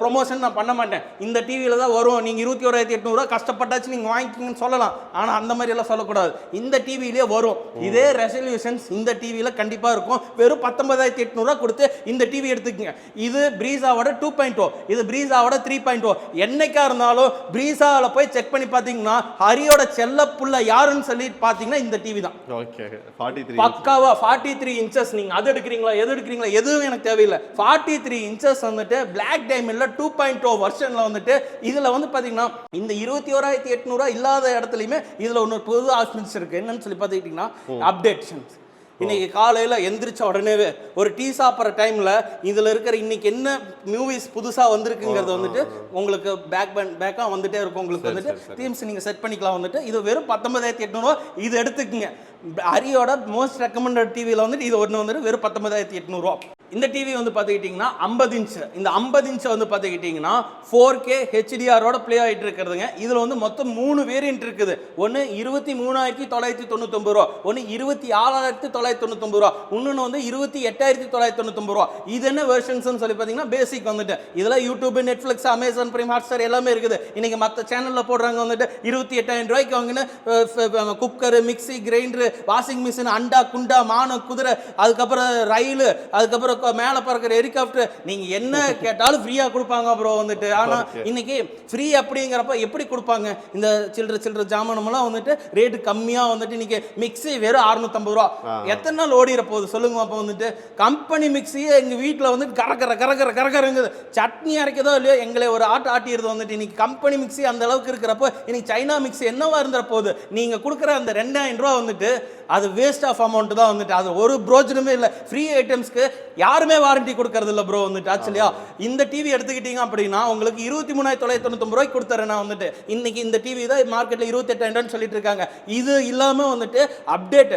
ப்ரொமோஷன் நான் பண்ண மாட்டேன்? இந்த டிவியில தான் வரும். நீங்கள் இருபத்தி ஓராயிரத்தி எட்நூறுவா கஷ்டப்பட்டாச்சு நீங்கள் வாங்கிக்கிங்கன்னு சொல்லலாம். ஆனால் அந்த மாதிரி எல்லாம் சொல்லக்கூடாது. இந்த டிவியிலே வரும். இதே ரெசல்யூஷன்ஸ் இந்த டிவியில் கண்டிப்பாக இருக்கும். வெறும் பத்தொன்பதாயிரத்தி எட்நூறுவா கொடுத்து இந்த டிவி எடுத்துக்கங்க. இது பிரீசாவோட டூ பாயிண்ட் ஓ இது பிரீசாவோட த்ரீ பாயிண்ட் ஓ என்னைக்கா இருந்தாலும் பிரீசாவில் போய் செக் பண்ணி பார்த்தீங்கன்னா ஹரியோட செல்ல புள்ள யாருன்னு சொல்லி பார்த்தீங்கன்னா இந்த டிவி தான். ஓகே ஃபார்ட்டி த்ரீ பக்காவா ஃபார்ட்டி த்ரீ இன்ச்சஸ் நீங்க அது எடுக்கிறீங்களா எது எடுக்கிறீங்களா எதுவும் எனக்கு தேவையில்லை. ஃபார்ட்டி த்ரீ இன்ச்சஸ் வந்துட்டு பிளாக் டைமண்ட்ல டூ பாயிண்ட் ஓ வருஷன்ல வந்துட்டு இதுல வந்து பாத்தீங்கன்னா இந்த இருபத்தி ஓராயிரத்தி எட்நூறுவா இல்லாத இடத்துலயுமே இதுல ஒன்று புது ஆப்ஷன்ஸ் இருக்கு. என்னன்னு சொல்லி பார்த்துக்கிட்டீங்கன்னா அப்டேஷன்ஸ் இன்னைக்கு காலையில எந்திரிச்ச உடனேவே ஒரு டீ சாப்பிட்ற டைம்ல இதுல இருக்கிற இன்னைக்கு என்ன மூவிஸ் புதுசா வந்திருக்குங்கிறது வந்துட்டு உங்களுக்கு பேக் பேக் பேக்கா வந்துட்டே இருக்கும் உங்களுக்கு வந்துட்டு தீம்ஸ் நீங்க செட் பண்ணிக்கலாம் வந்துட்டு. இது வெறும் பத்தொன்பதாயிரத்தி எட்நூறுவா இது எடுத்துக்கங்க. ஹரியோட மோஸ்ட் ரெக்கமெண்டட் டிவியில் வந்துட்டு இது ஒன்று வந்துட்டு வெறும் பத்தொன்பதாயிரத்தி எட்நூறுவா. இந்த டிவி வந்து பார்த்துக்கிட்டிங்கன்னா ஐம்பது இன்ச் இந்த ஐம்பது இன்ச் வந்து பார்த்துக்கிட்டிங்கன்னா ஃபோர் கே ஹெச்டிஆரோட ப்ளே ஆகிட்டு இருக்கிறதுங்க. இதில் வந்து மொத்தம் மூணு வேரியன்ட் இருக்குது. ஒன்று இருபத்தி மூணாயிரத்தி தொள்ளாயிரத்தி தொண்ணூத்தொம்பது ரூபா. ஒன்று இருபத்தி ஆறாயிரத்தி தொள்ளாயிரத்தி தொண்ணூத்தொம்பது ரூபா. இன்னொன்று வந்து இருபத்தி எட்டாயிரத்தி தொள்ளாயிரத்தி தொண்ணூத்தொம்பது ரூபா. இது என்ன வெர்ஷன்ஸ்னு சொல்லி பார்த்தீங்கன்னா பேசிக் வந்துட்டு. இதில் YouTube Netflix Amazon Prime Hotstar எல்லாமே இருக்குது. இன்றைக்கி மற்ற சேனலில் போடுறாங்க வந்துட்டு இருபத்தி எட்டாயிரம் ரூபாய்க்கு வாங்கினு cooker mixie grinder washing machine அண்டா குண்டா மான குதிரை அதுக்கப்புறம் ரயில் அதுக்கப்புறம் மேலே பறக்கிற ஹெலிகாப்டர். நீங்கள் என்ன கேட்டாலும் ஃப்ரீயாக கொடுப்பாங்க ப்ரோ வந்துட்டு. ஆனால் இன்னைக்கு ஃப்ரீ அப்படிங்கிறப்ப எப்படி கொடுப்பாங்க? இந்த சில்லற சில்லற ஜாமானமெல்லாம் வந்துட்டு ரேட்டு கம்மியாக வந்துட்டு இன்னைக்கு மிக்ஸி வெறும் அறுநூத்தம்பது ரூபா. எத்தனை நாள் ஓடிற போகுது சொல்லுங்க அப்போ வந்துட்டு. கம்பெனி மிக்ஸியே எங்கள் வீட்டில் வந்து கரகர கரகர கரகரங்குது சட்னி அரைக்கதோ இல்லையோ எங்களை ஒரு ஆட்டு ஆட்டிடுது வந்துட்டு. இன்னைக்கு கம்பெனி மிக்ஸி அந்த அளவுக்கு இருக்கிறப்போ இன்னைக்கு சைனா மிக்ஸி என்னவா இருந்துற போகுது? நீங்கள் கொடுக்குற அந்த ரெண்டாயிரம் ரூபா வந்துட்டு அது வேஸ்ட் ஆஃப் அமௌண்ட் தான் வந்துட்டு. அது ஒரு ப்ரோஜனமே இல்லை. ஃப்ரீ ஐட்டம்ஸ்க்கு யாருமே வாரண்டி கொடுக்கறது இல்லை ப்ரோ வந்துட்டு. ஆக்சுவலியா இந்த டிவி எடுத்துக்கிட்டீங்க அப்படின்னா உங்களுக்கு இருபத்தி மூணாயிரத்தி தொள்ளாயிரத்தி தொண்ணூத்தொம்பது ரூபாய்க்கு கொடுத்துறேன் நான் வந்துட்டு. இன்னைக்கு இந்த டிவி தான் மார்க்கெட்டில் இருபத்தெட்டாயிரம் சொல்லிட்டு இருக்காங்க. இது இல்லாமல் வந்துட்டு அப்டேட்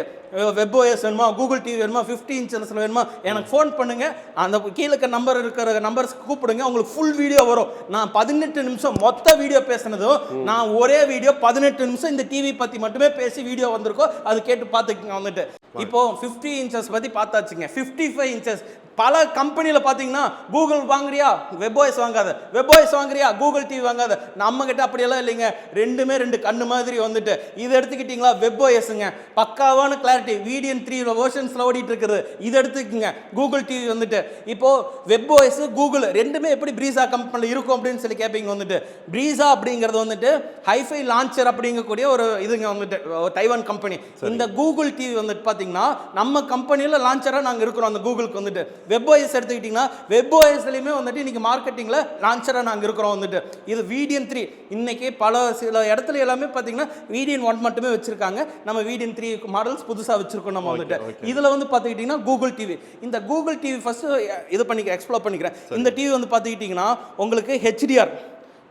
வெப் ஓஎஸ் வேணுமா? கூகுள் டிவி வேணுமா? ஃபிஃப்டி இன்ச்சஸில் வேணுமா? எனக்கு ஃபோன் பண்ணுங்கள் அந்த கீழே இருக்க நம்பர் இருக்கிற நம்பர்ஸ் கூப்பிடுங்க. உங்களுக்கு ஃபுல் வீடியோ வரும். நான் பதினெட்டு நிமிஷம் மொத்த வீடியோ பேசினதும் நான் ஒரே வீடியோ பதினெட்டு நிமிஷம் இந்த டிவி பற்றி மட்டுமே பேசி வீடியோ வந்திருக்கோம். அது கேட்டு பார்த்துக்கங்க வந்துட்டு இப்போ ஃபிஃப்டி இன்ச்சஸ் பற்றி பார்த்தாச்சுங்க. ஃபிஃப்டி ஃபைவ் இன்ச்சஸ் பல கம்பெனியில் பார்த்தீங்கன்னா கூகுள் வாங்குறியா? வெப்ஓஎஸ் வாங்காத. வெப்ஓஎஸ் வாங்குறியா? கூகுள் டிவி வாங்காத. நம்ம கிட்ட அப்படியெல்லாம் இல்லைங்க. ரெண்டுமே ரெண்டு கண்ணு மாதிரி வந்துட்டு. இது எடுத்துக்கிட்டிங்களா? வெப்ஓஎஸ்ங்க பக்காவான கிளாரிட்டி வீடியன் த்ரீ வெர்ஷன்ஸில் ஓடிட்டு இருக்குது. இது எடுத்துக்கங்க. கூகுள் டிவி வந்துட்டு. இப்போ வெப்ஓஎஸ் கூகுள் ரெண்டுமே எப்படி ப்ரீசா கம்பெனியில் இருக்கும் அப்படின்னு சொல்லி கேட்பீங்க வந்துட்டு. ப்ரீசா அப்படிங்கிறது வந்துட்டு ஹைஃபை லான்ச்சர் அப்படிங்கக்கூடிய ஒரு இதுங்க வந்துட்டு. தைவான் கம்பெனி இந்த கூகுள் டிவி வந்துட்டு பார்த்தீங்கன்னா நம்ம கம்பெனியில் லான்ச்சராக நாங்கள் இருக்கிறோம் அந்த கூகுளுக்கு வந்துட்டு. வெப்ஓஎஸ் எடுத்துக்கிட்டிங்கன்னா வெப்ஓஎஸ்லையுமே வந்துட்டு இன்னைக்கு மார்க்கெட்டிங்கில் லான்ச்சராக நாங்கள் இருக்கிறோம் வந்துட்டு. இது வீடியன் த்ரீ இன்னைக்கு பல சில இடத்துல எல்லாமே பார்த்தீங்கன்னா வீடியன் ஒன் மட்டுமே வச்சிருக்காங்க. நம்ம வீடியன் த்ரீ மாடல்ஸ் புதுசாக வச்சிருக்கோம் நம்ம வந்துட்டு. இதில் வந்து பார்த்துக்கிட்டிங்கன்னா கூகுள் டிவி இந்த கூகுள் டிவி ஃபஸ்ட்டு இது பண்ணிக்கிறேன் எக்ஸ்ப்ளோர் பண்ணிக்கிறேன். இந்த டிவி வந்து பார்த்துக்கிட்டிங்கன்னா உங்களுக்கு HDR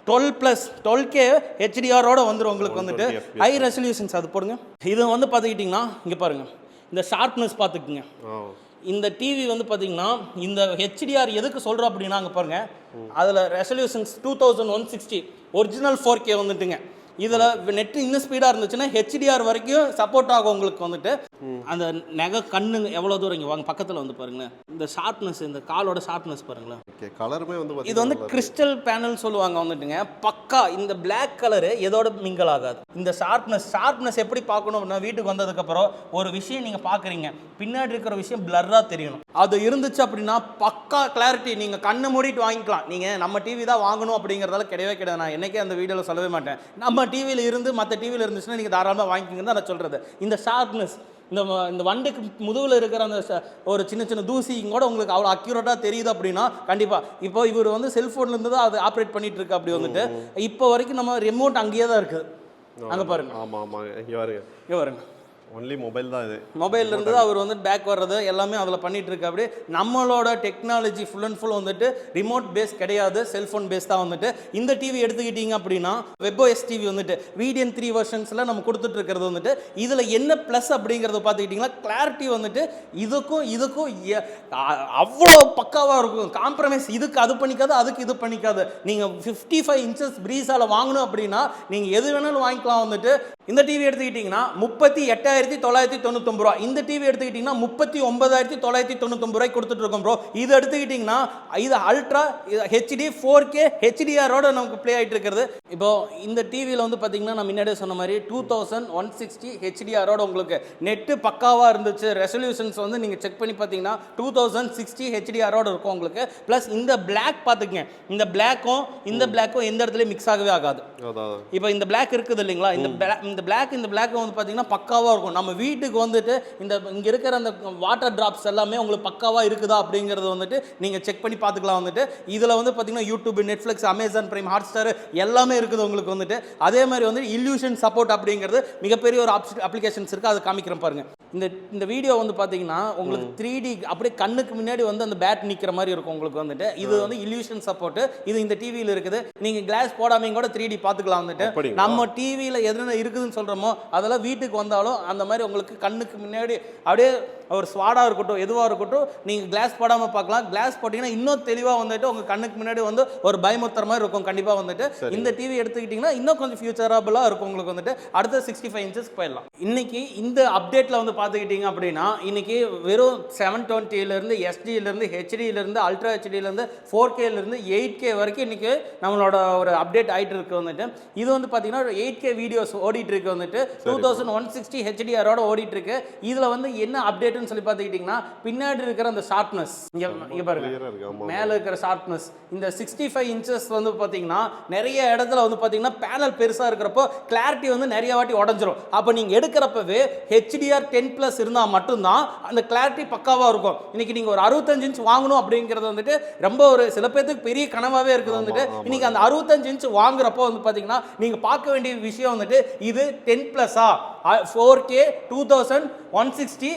twelve plus twelve K ஹெச்டிஆரோட வந்துடும் உங்களுக்கு வந்துட்டு. 120 FPS. ஹை ரெசல்யூஷன்ஸ் அது போடுங்க. இது வந்து பார்த்துக்கிட்டிங்கன்னா இங்கே பாருங்கள் இந்த ஷார்ப்னஸ் பார்த்துக்குங்க ஆ இந்த டிவி வந்து பார்த்தீங்கன்னா இந்த ஹெச்டிஆர் எதுக்கு சொல்கிறோம் அப்படின்னா அங்கே பாருங்கள் அதில் resolutions two thousand one sixty original four K வந்துட்டுங்க. இதில் நெட் இன்னும் ஸ்பீடாக இருந்துச்சுன்னா ஹெச்டிஆர் வரைக்கும் சப்போர்ட் ஆகும் உங்களுக்கு வந்துட்டு. அந்த நகை கண்ணு எவ்வளோ தூரம் இங்கே வாங்க பக்கத்தில் வந்து பாருங்களேன். இந்த ஷார்ப்னஸ் இந்த காலோட ஷார்ப்னஸ் பாருங்களேன். கலருமே வந்து இது வந்து கிறிஸ்டல் பேனல் சொல்லுவாங்க வந்துட்டுங்க. பக்கா இந்த Black கலரு எதோட மிங்கல் ஆகாது. இந்த ஷார்ப்னஸ் ஷார்ப்னஸ் எப்படி பார்க்கணும்? அப்படின்னா வீட்டுக்கு வந்ததுக்கப்புறம் ஒரு விஷயம் நீங்கள் பார்க்குறீங்க. பின்னாடி இருக்கிற விஷயம் பிளர்ராக தெரியணும் அது இருந்துச்சு அப்படின்னா பக்கா கிளாரிட்டி நீங்கள் கண்ணை மூடிட்டு வாங்கிக்கலாம். நீங்கள் நம்ம டிவி தான் வாங்கணும் அப்படிங்கிறதால கிடையவே கிடையாது. நான் என்னைக்கே அந்த வீடியோவில் சொல்லவே மாட்டேன். நம்ம டிவியில் இருந்து மற்ற டிவியில் இருந்துச்சுன்னா நீங்கள் தாராளமாக வாங்கிக்கிங்கன்னு தான் நான் சொல்கிறது இந்த ஷார்ப்னஸ் இந்த இந்த வண்டுக்கு முதுகில் இருக்கிற அந்த ஒரு சின்ன சின்ன தூசி கூட உங்களுக்கு அவ்வளோ அக்யூரேட்டாக தெரியுது அப்படின்னா கண்டிப்பாக இப்போ இவர் வந்து செல்ஃபோன்ல இருந்து தான் அது ஆப்ரேட் பண்ணிட்டு இருக்கு அப்படி வந்துட்டு. இப்போ வரைக்கும் நம்ம ரிமோட் அங்கேயே தான் இருக்குது அங்கே பாருங்க. ஆமா ஆமா இங்க பாருங்க. இங்கே பாருங்க. ஒன்லி மொபைல் தான் இது. மொபைல்ல இருந்து அவர் வந்து பேக் வர்றது எல்லாமே அதில் பண்ணிட்டு இருக்கு. அப்படி நம்மளோட டெக்னாலஜி ஃபுல் அண்ட் ஃபுல் வந்துட்டு ரிமோட் பேஸ் கிடையாது செல்ஃபோன் பேஸ் தான் வந்துட்டு. இந்த டிவி எடுத்துக்கிட்டீங்க அப்படின்னா வெப்ஓஎஸ் டிவி வந்துட்டு வீடியன் த்ரீ வெர்ஷன்ஸில் நம்ம கொடுத்துட்டு இருக்கிறது வந்துட்டு இதில் என்ன ப்ளஸ் அப்படிங்கிறத பார்த்துக்கிட்டிங்கன்னா கிளாரிட்டி வந்துட்டு இதுக்கும் இதுக்கும் அவ்வளோ பக்காவாக இருக்கும். காம்ப்ரமைஸ் இதுக்கு அது பண்ணிக்காது அதுக்கு இது பண்ணிக்காது. நீங்கள் ஃபிஃப்டி ஃபைவ் இன்ச்சஸ் ப்ரீஸால் வாங்கணும் அப்படின்னா நீங்கள் எது வேணாலும் வாங்கிக்கலாம் வந்துட்டு. இந்த டிவி எடுத்துக்கிட்டிங்கன்னா முப்பத்தி எட்டாயிரத்தி தொள்ளாயிரத்தி தொண்ணூத்தொம்பது ரூபா. இந்த டிவி எடுத்துக்கிட்டிங்கன்னா முப்பத்தி ஒன்பதாயிரத்தி தொள்ளாயிரத்தி தொண்ணூத்தொம்பது ரூபாய்க்கு கொடுத்துட்டு இருக்கோம் ப்ரோ இது எடுத்துக்கிட்டிங்கன்னா இது அல்ட்ரா ஹெச்டி ஃபோர் கே ஹெச்டிஆரோட நமக்கு ப்ளே ஆகிட்டு இருக்கிறது இப்போ இந்த டிவியில் வந்து பார்த்தீங்கன்னா நான் முன்னாடியே சொன்ன மாதிரி டூ தௌசண்ட் ஒன் சிக்ஸ்டி ஹெச்டிஆரோட உங்களுக்கு நெட்டு பக்காவாக இருந்துச்சு. ரெசல்யூஷன்ஸ் வந்து நீங்கள் செக் பண்ணி பார்த்தீங்கன்னா டூ தௌசண்ட் சிக்ஸ்டி ஹெச்டிஆரோட இருக்கும் உங்களுக்கு. ப்ளஸ் இந்த Black பார்த்துக்குங்க இந்த பிளாக்கும் இந்த பிளாக்கும் எந்த இடத்துலையும் மிக்ஸ் ஆகவே ஆகாது. இப்போ இந்த Black இருக்குது இல்லைங்களா? இந்த இந்த Black இந்த Black வந்து பார்த்தீங்கன்னா பக்காவாக இருக்கும். நம்ம வீட்டுக்கு வந்துட்டு இந்த இங்கே இருக்கிற அந்த வாட்டர் டிராப்ஸ் எல்லாமே உங்களுக்கு பக்காவாக இருக்குதா அப்படிங்கிறது வந்துட்டு நீங்கள் செக் பண்ணி பார்த்துக்கலாம் வந்துட்டு. இதில் வந்து பார்த்தீங்கன்னா YouTube Netflix Amazon Prime Hotstar எல்லாமே இருக்குது உங்களுக்கு வந்துட்டு. அதே மாதிரி வந்து இல்யூஷன் சப்போர்ட் அப்படிங்கிறது மிகப்பெரிய ஒரு அப்ளிகேஷன்ஸ் இருக்குது அதை காமிக்கிறேன் பாருங்க. இந்த இந்த வீடியோ வந்து பார்த்தீங்கன்னா உங்களுக்கு த்ரீ டி அப்படியே கண்ணுக்கு முன்னாடி வந்து அந்த பேட் நிற்கிற மாதிரி இருக்கும் உங்களுக்கு வந்துட்டு. இது வந்து இல்யூஷன் சப்போர்ட் இது இந்த டிவியில் இருக்குது. நீங்கள் கிளாஸ் போடாமையும் கூட த்ரீ டி பார்த்துக்கலாம் வந்துட்டு? நம்ம டிவியில் எதுனா இருக்குதுன்னு சொல்கிறோமோ அதெல்லாம் வீட்டுக்கு வந்தாலும் அந்த மாதிரி உங்களுக்கு கண்ணுக்கு முன்னாடி அப்படியே ஒரு ஸ்வாடாக இருக்கட்டும் எதுவாக இருக்கட்டும் நீங்கள் கிளாஸ் போடாமல் பார்க்கலாம். கிளாஸ் போட்டிங்கன்னா இன்னும் தெளிவாக வந்துட்டு உங்கள் கண்ணுக்கு முன்னாடி வந்து ஒரு பயமுத்துற மாதிரி இருக்கும். கண்டிப்பாக வந்துட்டு இந்த டிவி எடுத்துக்கிட்டிங்கன்னா இன்னும் கொஞ்சம் ஃபியூச்சரபுளாக இருக்கும் உங்களுக்கு வந்துட்டு. அடுத்த சிக்ஸ்டி ஃபைவ் இன்ச்சஸ் போயிடலாம். இன்னைக்கு இந்த அப்டேட்டில் வந்து பார்த்துக்கிட்டிங்க அப்படின்னா இன்னைக்கு வெறும் செவன் டுவெண்ட்டிலேருந்து எஸ்டியிலேருந்து ஹெச்டியிலேருந்து அல்ட்ரா ஹெச்டியிலேருந்து ஃபோர் கேலேருந்து எயிட் கே வரைக்கும் இன்னைக்கு நம்மளோட ஒரு அப்டேட் ஆகிட்டு இருக்கு வந்துட்டு. இது வந்து பார்த்தீங்கன்னா எயிட் கே வீடியோஸ் ஓடிட்டு இருக்கு வந்துட்டு. டூ தௌசண்ட் ஒன் சிக்ஸ்டி ஹெச்டிஆரோட ஓடிட்டு இருக்கு. இதில் வந்து என்ன அப்டேட்னு சொல்லி பார்த்துக்கிட்டிங்கன்னா பின்னாடி இருக்கிற அந்த ஷார்ப்னஸ் இங்கே இங்கே பாருங்க. மேலே இருக்கிற ஷார்ப்னஸ் இந்த சிக்ஸ்டி ஃபைவ் இன்ச்சஸ் வந்து பார்த்தீங்கன்னா நிறைய இடத்துல வந்து பார்த்தீங்கன்னா பேனல் பெருசாக இருக்கிறப்போ கிளாரிட்டி வந்து நிறைய வாட்டி உடஞ்சிரும். அப்போ நீங்கள் எடுக்கிறப்பவே ஹெச்டிஆர் டென் ப்ளஸ் இருந்தால் மட்டும்தான் அந்த கிளாரிட்டி பக்காவாக இருக்கும். இன்னைக்கு நீங்கள் ஒரு அறுபத்தஞ்சு இன்ச் வாங்கணும் அப்படிங்கிறது வந்துட்டு ரொம்ப ஒரு சில பேர்த்துக்கு பெரிய கனவாகவே இருக்குது வந்துட்டு. இன்னைக்கு அந்த அறுபத்தஞ்சு இன்ச் வாங்குறப்போ வந்து பார்த்தீங்கன்னா நீங்கள் பார்க்க வேண்டிய விஷயம் வந்துட்டு இது ten ப்ளஸ்ஸா four K two thousand one sixty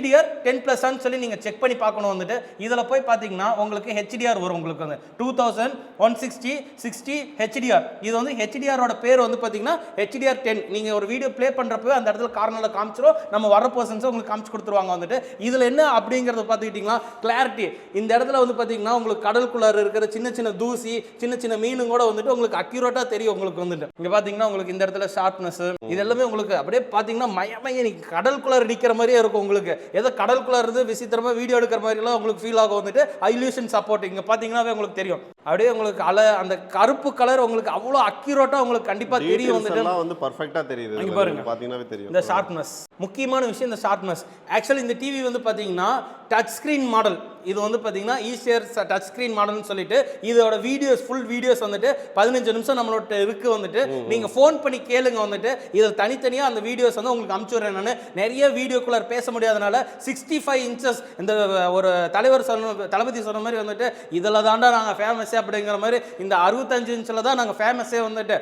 HDR ten ப்ளஸ்ஸான்னு சொல்லி நீங்கள் செக் பண்ணி பார்க்கணும் வந்துட்டு. இதில் போய் பார்த்தீங்கன்னா உங்களுக்கு ஹெச்டிஆர் வரும் உங்களுக்கு வந்து. Two thousand one sixty sixty HDR இது வந்து ஹெச்டிஆரோட பேர் வந்து பார்த்தீங்கன்னா ஹெச்டிஆர் டென் நீங்கள் ஒரு வீடியோ ப்ளே பண்ணுறப்போ அந்த இடத்துல கார்னரில் காமிச்சிரும். நம்ம வர பர்சன்ஸை உங்களுக்கு காமிச்சு கொடுத்துருவாங்க வந்துட்டு. இதில் என்ன அப்படிங்கிறத பார்த்துக்கிட்டிங்கன்னா கிளாரிட்டி இந்த இடத்துல வந்து பார்த்தீங்கன்னா உங்களுக்கு கடலுக்குள்ளார இருக்கிற சின்ன சின்ன தூசி சின்ன சின்ன மீனும் கூட வந்துட்டு உங்களுக்கு அக்யூரேட்டாக தெரியும் உங்களுக்கு வந்துட்டு. இங்கே பார்த்தீங்கன்னா உங்களுக்கு இந்த இடத்துல ஷார்ப்னஸ் இது எல்லாமே உங்களுக்கு அப்படியே பார்த்தீங்கன்னா மயமைய நீ கடலுக்குள்ளார நிற்கிற மாதிரியே இருக்கும் உங்களுக்கு. ஏதோ கடலுக்குள்ளார இருந்து விசித்திரமா வீடியோ எடுக்கிற மாதிரிலாம் உங்களுக்கு ஃபீல் ஆகும் வந்துட்டு ஐல்யூஷன் சப்போர்ட் இங்கே பார்த்தீங்கன்னாவே உங்களுக்கு தெரியும். அப்படியே உங்களுக்கு அல அந்த கருப்பு கலர் உங்களுக்கு அவ்வளோ அக்யூரேட்டாக உங்களுக்கு கண்டிப்பாக தெரியும் வந்துட்டு. வந்து பர்ஃபெக்ட்டா தெரியுது இங்க பாருங்க. பாத்தீங்கன்னாவே தெரியும். இந்த ஷார்ப்னஸ் முக்கியமான விஷயம் இந்த ஷார்ப்னஸ் ஆக்சுவலி இந்த டிவி வந்து பார்த்தீங்கன்னா டச் ஸ்க்ரீன் மாடல் இது வந்து பார்த்தீங்கன்னா ஈஸியர் டச் ஸ்க்ரீன் மாடல்னு சொல்லிட்டு இதோட வீடியோஸ் ஃபுல் வீடியோஸ் வந்துட்டு பதினஞ்சு நிமிஷம் நம்மளோட இருக்கு வந்துட்டு. நீங்கள் ஃபோன் பண்ணி கேளுங்க வந்துட்டு. இதில் தனித்தனியாக அந்த வீடியோஸ் வந்து உங்களுக்கு அமுச்சு விட்றேன் நான். நிறைய வீடியோக்குள்ளார பேச முடியாதனால சிக்ஸ்டி ஃபைவ் இன்ச்சஸ் இந்த ஒரு தலைவர் சொன்ன தளபதி சொன்ன மாதிரி வந்துட்டு இதில் தாண்டா நாங்கள் ஃபேமஸே அப்படிங்கிற மாதிரி இந்த அறுபத்தஞ்சு இன்ச்சில் தான் நாங்கள் ஃபேமஸே வந்துட்டு.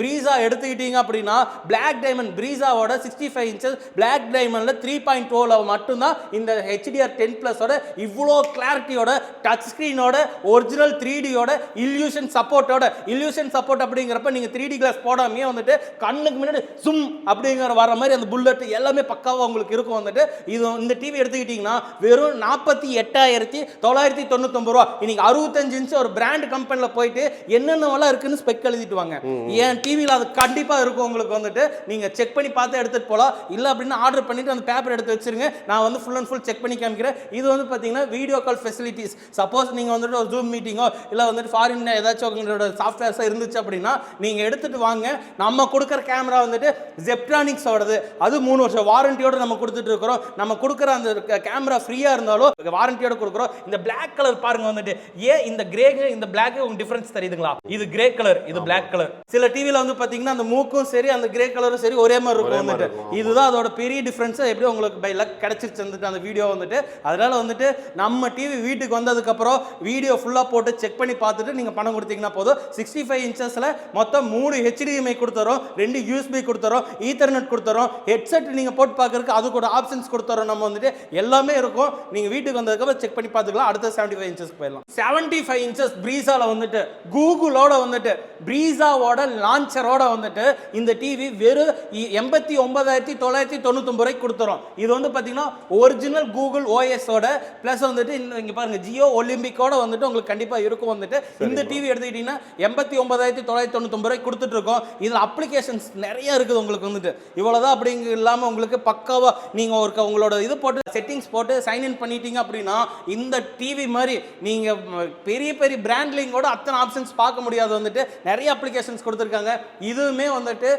ப்ரீஸா எடுத்துக்கிட்டீங்க அப்படின்னா பிளாக் டைமண்ட் ப்ரீஸாவோட சிக்ஸ்டி ஃபைவ் இன்ச்சஸ் பிளாக் டைமண்டில் த்ரீ பாயிண்ட் டூவில் மட்டும்தான் இந்த ஹெச்டிஆர் டென் ப்ளஸோட இவ்வளோ கிளாரிட்டியோட டச் ஸ்க்ரீனோட ஒரிஜினல் த்ரீ டியோட இல்யூஷன் சப்போர்ட்டோட இல்யூஷன் சப்போர்ட் அப்படிங்கிறப்ப நீங்கள் த்ரீ டி கிளாஸ் போடாமையே வந்துட்டு கண்ணுக்கு முன்னாடி சும் அப்படிங்கிற வர மாதிரி அந்த புல்லட் எல்லாமே பக்காவாக உங்களுக்கு இருக்கும் வந்துட்டு. இது இந்த டிவி எடுத்துக்கிட்டிங்கன்னா வெறும் நாற்பத்தி எட்டாயிரத்தி தொள்ளாயிரத்தி தொண்ணூத்தொம்பது ரூபா. இன்னைக்கு அறுபத்தஞ்சு இன்ச்சு ஒரு பிராண்ட் கம்பெனியில் போயிட்டு என்னென்னவெல்லாம் இருக்குன்னு ஸ்பெக் எழுதிட்டு வாங்க. என் டிவியில் அது கண்டிப்பாக இருக்கும் உங்களுக்கு வந்துட்டு. நீங்கள் செக் பண்ணி பார்த்து எடுத்துகிட்டு போகலாம் இல்லை அப்படின்னா ஆர்டர் பண்ணிட்டு அந்த பேப்பர் எடுத்து வச்சிருங்க. நான் வந்து ஃபுல் அண்ட் ஃபுல் செக் பண்ணி காமிக்கிறேன். இது வந்து பார்த்தீங்கன்னா வீடியோ கால் ஃபெசிலிட்டிஸ் சப்போஸ் நீங்கள் வந்துட்டு ஒரு ஜூம் மீட்டிங்கோ இல்லை வந்துட்டு ஃபாரின் ஏதாச்சும் உங்களோட சாஃப்ட்வேர்ஸாக இருந்துச்சு அப்படின்னா நீங்கள் எடுத்துகிட்டு வாங்க. நம்ம கொடுக்குற கேமரா வந்துட்டு ஜெப்ட்ரானிக்ஸோடது அது மூணு வருஷம் வாரண்டியோட நம்ம கொடுத்துட்டு இருக்கிறோம். நம்ம கொடுக்குற அந்த கேமரா ஃப்ரீயாக இருந்தாலும் வாரண்டியோட கொடுக்குறோம். இந்த Black கலர் பாருங்க வந்துட்டு. ஏன் இந்த கிரேக்கு இந்த பிளாக்கு உங்களுக்கு டிஃபரன்ஸ் தெரியுதுங்களா? இது கிரே கலர் இது Black கலர் சில டிவியில் வந்து பார்த்தீங்கன்னா அந்த மூக்கும் சரி அந்த கிரே கலரும் சரி ஒரே மாதிரி இருக்கும் வந்துட்டு. இதுதான் அதோட பெரிய டிஃப்ரென்ஸ் எப்படி உங்களுக்கு பை லக் கிடைச்சிருச்சு வந்துட்டு அந்த வீடியோ வந்துட்டு. அதனால வந்துட்டு நம்ம நம்ம டிவி வீட்டுக்கு வந்ததுக்கப்புறம் வீடியோ ஃபுல்லாக போட்டு செக் பண்ணி பார்த்துட்டு நீங்கள் பணம் கொடுத்தீங்கன்னா போதும். சிக்ஸ்டி ஃபைவ் இன்ச்சஸில் மொத்தம் மூணு ஹெச்டிஎம்ஐ கொடுத்துறோம் ரெண்டு யூஎஸ்பி கொடுத்துறோம் ஈத்தர்நெட் கொடுத்துறோம் ஹெட்செட் நீங்கள் போட்டு பார்க்கறதுக்கு அது கூட ஆப்ஷன்ஸ் கொடுத்துறோம் நம்ம வந்துட்டு எல்லாமே இருக்கும். நீங்கள் வீட்டுக்கு வந்ததுக்கப்புறம் செக் பண்ணி பார்த்துக்கலாம். அடுத்த செவன்ட்டி ஃபைவ் இன்ச்சஸ் போயிடலாம். செவன்ட்டி ஃபைவ் இன்ச்சஸ் ப்ரீஸாவில் வந்துட்டு கூகுளோட வந்துட்டு ப்ரீஸாவோட லான்ச்சரோட வந்துட்டு இந்த டிவி வெறும் எண்பத்தி ஒன்பதாயிரத்தி தொள்ளாயிரத்தி தொண்ணூத்தொம்பது ரூபாய்க்கு கொடுத்துறோம். இது வந்து பார்த்தீங்கன்னா ஒரிஜினல் கூகுள் ஓஎஸோட ப்ளஸ் வந்துட்டு இந்த- இங்க பாருங்க ஜியோ ஒலிம்பிக்கோட வந்துட்டு உங்களுக்கு கண்டிப்பாக இருக்கும் வந்துட்டு. இந்த டிவி எடுத்துக்கிட்டீங்கன்னா எண்பத்தி ஒன்பதாயிரத்தி தொள்ளாயிரத்தி தொண்ணூத்தொம்பது ரூபாய்க்கு கொடுத்துட்டு இருக்கோம் இதில் அப்ளிகேஷன்ஸ் நிறைய இருக்குது உங்களுக்கு வந்துட்டு. இவ்வளோதான் அப்படிங்க இல்லாமல் உங்களுக்கு பக்காவாக நீங்கள் ஒரு உங்களோட இது போட்டு செட்டிங்ஸ் போட்டு சைன் இன் பண்ணிட்டீங்க அப்படின்னா இந்த டிவி மாதிரி நீங்கள் பெரிய பெரிய பிராண்ட்லிங்கோட அத்தனை ஆப்ஷன்ஸ் பார்க்க முடியாது வந்துட்டு. நிறைய அப்ளிகேஷன்ஸ் கொடுத்துருக்காங்க. இதுவுமே வந்துட்டு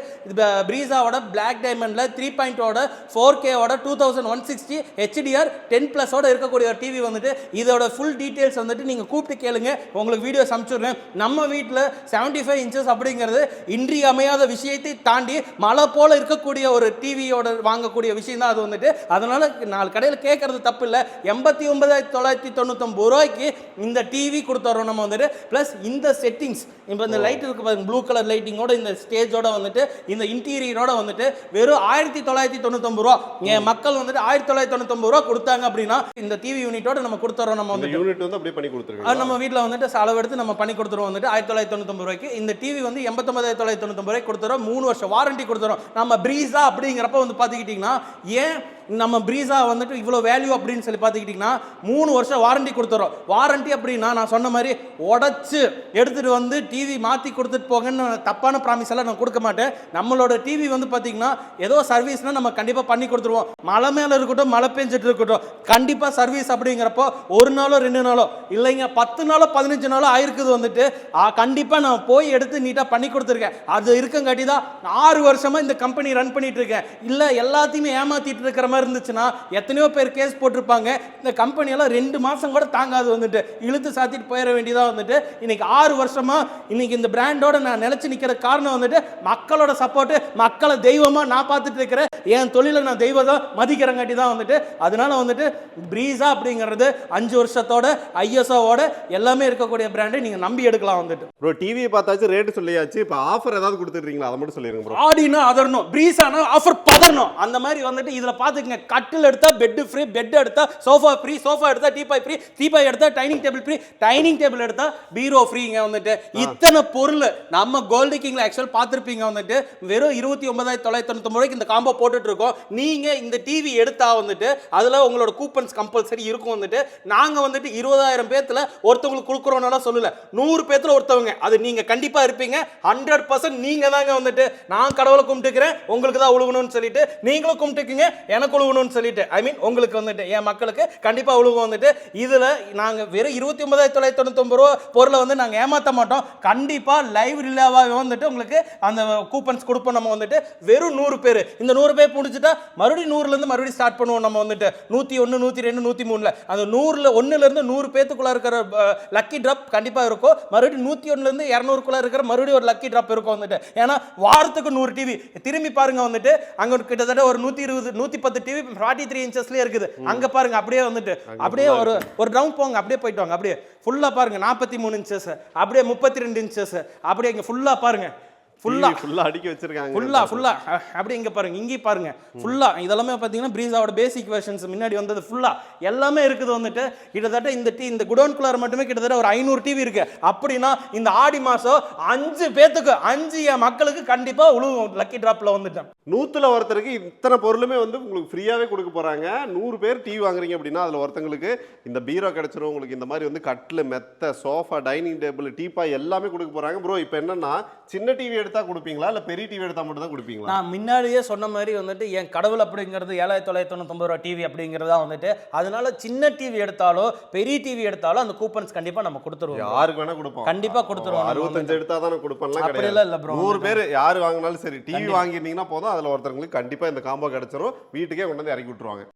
ப்ரீஸாவோட பிளாக் டைமண்டில் த்ரீ பாயிண்டோட four கேவோட two thousand one sixty HDR ten ப்ளஸோட இருக்கக்கூடிய டிவி வந்துட்டு இதோட ஃபுல் டீட்டெயில்ஸ் வந்துட்டு நீங்கள் கூப்பிட்டு கேளுங்க. உங்களுக்கு வீடியோ அனுப்பிச்சுடுறேன் நம்ம வீட்டில் செவன்ட்டி ஃபைவ் இன்ச்சஸ் அப்படிங்கிறது இன்றியமையாத விஷயத்தை தாண்டி மலை போல இருக்கக்கூடிய ஒரு டிவியோட வாங்கக்கூடிய விஷயம் தான் அது வந்துட்டு. அதனால் நாலு கடையில் கேட்கறது தப்பு இல்லை எண்பத்தி ஒன்பதாயிரத்தி தொள்ளாயிரத்தி தொண்ணூத்தொம்பது ரூபாய்க்கு இந்த டிவி கொடுத்துறோம் நம்ம வந்துட்டு. ப்ளஸ் இந்த செட்டிங்ஸ் இப்போ இந்த லைட் இருக்கு பாருங்க ப்ளூ கலர் லைட்டிங்கோட இந்த ஸ்டேஜோட வந்துட்டு இந்த இன்டீரியரோட வந்துட்டு வெறும் ஆயிரத்தி தொள்ளாயிரத்தி தொண்ணூத்தொம்பது ரூபா. என் மக்கள் வந்துட்டு ஆயிரத்தி தொள்ளாயிரத்தி தொண்ணூத்தொம்பது ரூபா கொடுத்தாங்க அப்படின்னா இந்த டிவி யூனிட்டோட நம்ம கொடுத்துறோம் நம்ம வந்துட்டு யூனிட் வந்து அப்படியே பண்ணி அது கொடுத்துருக்கீங்க நம்ம வீட்டில் வந்துட்டு செலவு எடுத்து நம்ம பண்ணி கொடுத்துருவோம் வந்துட்டு. ஆயிரத்தி தொள்ளாயிரத்தி தொண்ணூத்தொம்பது ரூபாய்க்கு இந்த டிவி வந்து எண்பத்தொம்பதாயிரத்தி தொள்ளாயிரத்தி தொண்ணூத்தொம்பது ரூபாய்க்கு கொடுத்துறோம். மூணு வருஷம் வாரண்டி கொடுத்துறோம். நம்ம ப்ரீஸா அப்படிங்கிறப்ப வந்து பார்த்துக்கிட்டிங்கன்னா ஏன் நம்ம ப்ரீஸா வந்துட்டு இவ்வளோ வேல்யூ அப்படின்னு சொல்லி பார்த்துக்கிட்டிங்கன்னா மூணு வருஷம் வாரண்டி கொடுத்துறோம். வாரண்டி அப்படின்னா நான் சொன்ன மாதிரி உடச்சி எடுத்துகிட்டு வந்து டிவி மாற்றி கொடுத்துட்டு போங்கன்னு தப்பான ப்ராமிஸ் எல்லாம் நான் கொடுக்க மாட்டேன். நம்மளோட டிவி வந்து பார்த்திங்கன்னா ஏதோ சர்வீஸ்னால் நம்ம கண்டிப்பாக பண்ணி கொடுத்துருவோம். மழை மேலே இருக்கட்டும் மழை பெஞ்சிட்டு இருக்கட்டும் கண்டிப்பாக சர்வீஸ் அப்படிங்கிறப்போ ஒரு நாளோ ரெண்டு நாளோ இல்லைங்க பத்து நாளோ பதினஞ்சு நாளோ ஆயிருக்குது வந்துட்டு. கண்டிப்பாக நான் போய் எடுத்து நீட்டாக பண்ணி கொடுத்துருக்கேன். அது இருக்கங்காட்டி தான் ஆறு வருஷமாக இந்த கம்பெனி ரன் பண்ணிகிட்டு இருக்கேன். இல்லை எல்லாத்தையுமே ஏமாற்றிட்டு இருக்கிற மாதிரி இருந்துச்சுன்னா எத்தனையோ பேர் கேஸ் போட்டிருப்பாங்க. இந்த கம்பெனியெல்லாம் ரெண்டு மாதம் கூட தாங்காது வந்துட்டு. இழுத்து சாத்திட்டு போயிட வேண்டியதாக வந்துட்டு. இன்னைக்கு ஆறு வருஷமா இன்னைக்கு இந்த பிராண்டோட நான் நிலைச்சு நிற்கிற காரணம் வந்துட்டு மக்களோட சப்போர்ட்டு மக்களை தெய்வமாக நான் பார்த்துட்டு இருக்கிறேன். என் தொழிலை நான் தெய்வத்தை மதிக்கிறங்காட்டி தான் வந்துட்டு. அதனால வந்துட்டு ப்ரீஸா அப்படிங்கிறது அஞ்சு வருஷத்தோட ஐஎஸ்ஓவோட எல்லாமே இருக்கக்கூடிய பிராண்டை நீங்கள் நம்பி எடுக்கலாம் வந்துட்டு. ப்ரோ டிவியை பார்த்தாச்சு ரேட்டு சொல்லியாச்சு. இப்போ ஆஃபர் ஏதாவது கொடுத்துட்றீங்களா அதை மட்டும் சொல்லிடுங்க ப்ரோ ஆடினா அதரணும். ப்ரீஸானா ஆஃபர் பதறணும். அந்த மாதிரி வந்துட்டு இதில் பார்த்துக்கங்க கட்டில் எடுத்தா பெட் ஃப்ரீ பெட் எடுத்தா சோஃபா ஃப்ரீ சோஃபா எடுத்தா டீபாய் ஃப்ரீ டீபாய் எடுத்தா dining table free dining table எடுத்தா பீரோ ஃப்ரீங்க வந்துட்டு. இத்தனை பொருள் நம்ம கோல்டு கிங்ல ஆக்சுவல் பார்த்துருப்பீங்க வந்துட்டு. வெறும் இருபத்தி ஒன்பதாயிரத்தி தொள்ளாயிரத்தி தொண்ணூத்தி ரூபாய்க்கு இந்த காம்போ போட்டுட்டு இருக்கோம் நீங்க இந்த டிவி எடுத்தா வந்துட்டு அதுல உங்களோட கூப்பன்ஸ் கம்பல்சரி இருக்கும் வந்துட்டு. நாங்க வந்துட்டு இருபதாயிரம் பேத்துல ஒருத்தவங்களுக்கு கொடுக்குறோம்னால சொல்லல. நூறு பேத்துல ஒருத்தவங்க. அது நீங்க கண்டிப்பா இருப்பீங்க. ஹண்ட்ரட் பர்சன்ட் நீங்க தாங்க வந்துட்டு. நான் கடவுளை கும்பிட்டுக்கிறேன். உங்களுக்கு தான் உழுகணும்னு சொல்லிட்டு நீங்களும் கும்பிட்டுக்குங்க. எனக்கு உழுகணும்னு சொல்லிட்டு ஐ மீன் உங்களுக்கு வந்துட்டு என் மக்களுக்கு கண்டிப்பா உழுகும் வந்துட்டு இதுல நாங்க வெறும் இருபத்தி ஒன்பதாயிரத்தி தொள்ளாயிரத்தி தொண்ணூத்தொம்பது ரூபா பொருளை வந்து நாங்க ஏமாத்த மாட்டோம். கண்டிப்பா லைவ் ரிலேவாக வந்துட்டு உங்களுக்கு அந்த கூப்பன்ஸ் கொடுப்போம். நம்ம வந்துட்டு வெறும் நூறு பேர். இந்த நூறு பேர் முடிச்சுட்டா மறுபடியும் நூறுல இருந்து மறுபடியும் ஸ்டார்ட் பண்ணுவோம் நம்ம வந்துட்டு. நூற்றி ஒன்று நூற்றி ரெண்டு நூத்தி மூணுல. அந்த நூறுல ஒன்றுலேருந்து இருந்து நூறு பேத்துக்குள்ளே இருக்கிற லக்கி ட்ராப் கண்டிப்பாக இருக்கும். மறுபடியும் நூற்றி ஒன்றுலேருந்து இரநூறுக்குள்ளே இருக்கிற மறுபடியும் ஒரு லக்கி ட்ராப் இருக்கும் வந்துட்டு. ஏன்னா வாரத்துக்கு நூறு டிவி திரும்பி பாருங்க வந்துட்டு அங்க ஒரு கிட்டத்தட்ட ஒரு நூற்றி இருபது நூற்றி பத்து டிவி ஃபார்ட்டி த்ரீ இன்ச்சஸ்லயே இருக்குது. அங்க பாருங்க அப்படியே வந்துட்டு அப்படியே ஒரு ஒரு ரவுண்ட் போங்க அப்படியே போயிட்டு வாங்க அப்படியே ஃபுல்லா பாருங்க நாற்பத்தி மூணு இன்ச்சஸ் அப்படியே முப்பத்தி ரெண்டு இன்ச்சஸ் அப்படியே இங்க ஃபுல்லா பாருங்க. ஃபுல்லா ஃபுல்லா அடுக்கி வச்சிருக்காங்க. ஃபுல்லா ஃபுல்லா அப்படியே இங்க பாருங்க இங்கேயும் பாருங்க. ஃபுல்லா இதெல்லாமே பார்த்தீங்கன்னா பிரீஸாவோட பேசிக் வெர்ஷன்ஸ் முன்னாடி வந்தது ஃபுல்லா எல்லாமே இருக்குது வந்துட்டு. கிட்டத்தட்ட இந்த டீ இந்த குடோன்குள்ளார மட்டுமே கிட்டத்தட்ட ஒரு ஐநூறு டிவி இருக்கு. அப்படின்னா இந்த ஆடி மாசம் அஞ்சு பேத்துக்கு அஞ்சு என் மக்களுக்கு கண்டிப்பா உழுவும் லக்கி டிராப்ல வந்துட்டேன். நூத்துல ஒருத்தருக்கு இத்தனை பொருளுமே வந்து உங்களுக்கு ஃப்ரீயாவே கொடுக்க போறாங்க. நூறு பேர் டிவி வாங்குறீங்க அப்படின்னா அதுல ஒருத்தங்களுக்கு இந்த பீரோ கிடைச்சிரும். உங்களுக்கு இந்த மாதிரி வந்து கட்டில் மெத்த சோஃபா டைனிங் டேபிள் டீபாய் எல்லாமே கொடுக்க போறாங்க. ப்ரோ இப்போ என்னன்னா சின்ன டிவி எடுத்தா கொடுப்பீங்களா? இல்ல பெரிய டிவி எடுத்தா மட்டும் தான் கொடுப்பீங்களா? நான் முன்னாடியே சொன்ன மாதிரி வந்துட்டு என் கடவுள் அப்படிங்கிறது ஏழாயிரத்தி தொள்ளாயிரத்தி தொண்ணூத்தொம்பது ரூபா டிவி அப்படிங்கிறதா வந்துட்டு அதனால சின்ன டிவி எடுத்தாலோ பெரிய டிவி எடுத்தாலோ அந்த கூப்பன்ஸ் கண்டிப்பா நம்ம கொடுத்துருவோம் யாருக்கு வேணா கொடுப்போம். கண்டிப்பா கொடுத்துருவோம் அறுபத்தஞ்சு எடுத்தா தானே கொடுப்பேன்லாம் அப்படியெல்லாம் இல்ல கிடையாது bro. நூறு பேர் யார் வாங்கினாலும் சரி டிவி வாங்கியிருந்தீங்கன்னா போதும் அதுல ஒருத்தங்களுக்கு கண்டிப்பா இந்த காம்போ கிடைச்சிரும். வீட்டுக்கே கொண்டு வந்து இறக்கி விட்டுருவாங்க.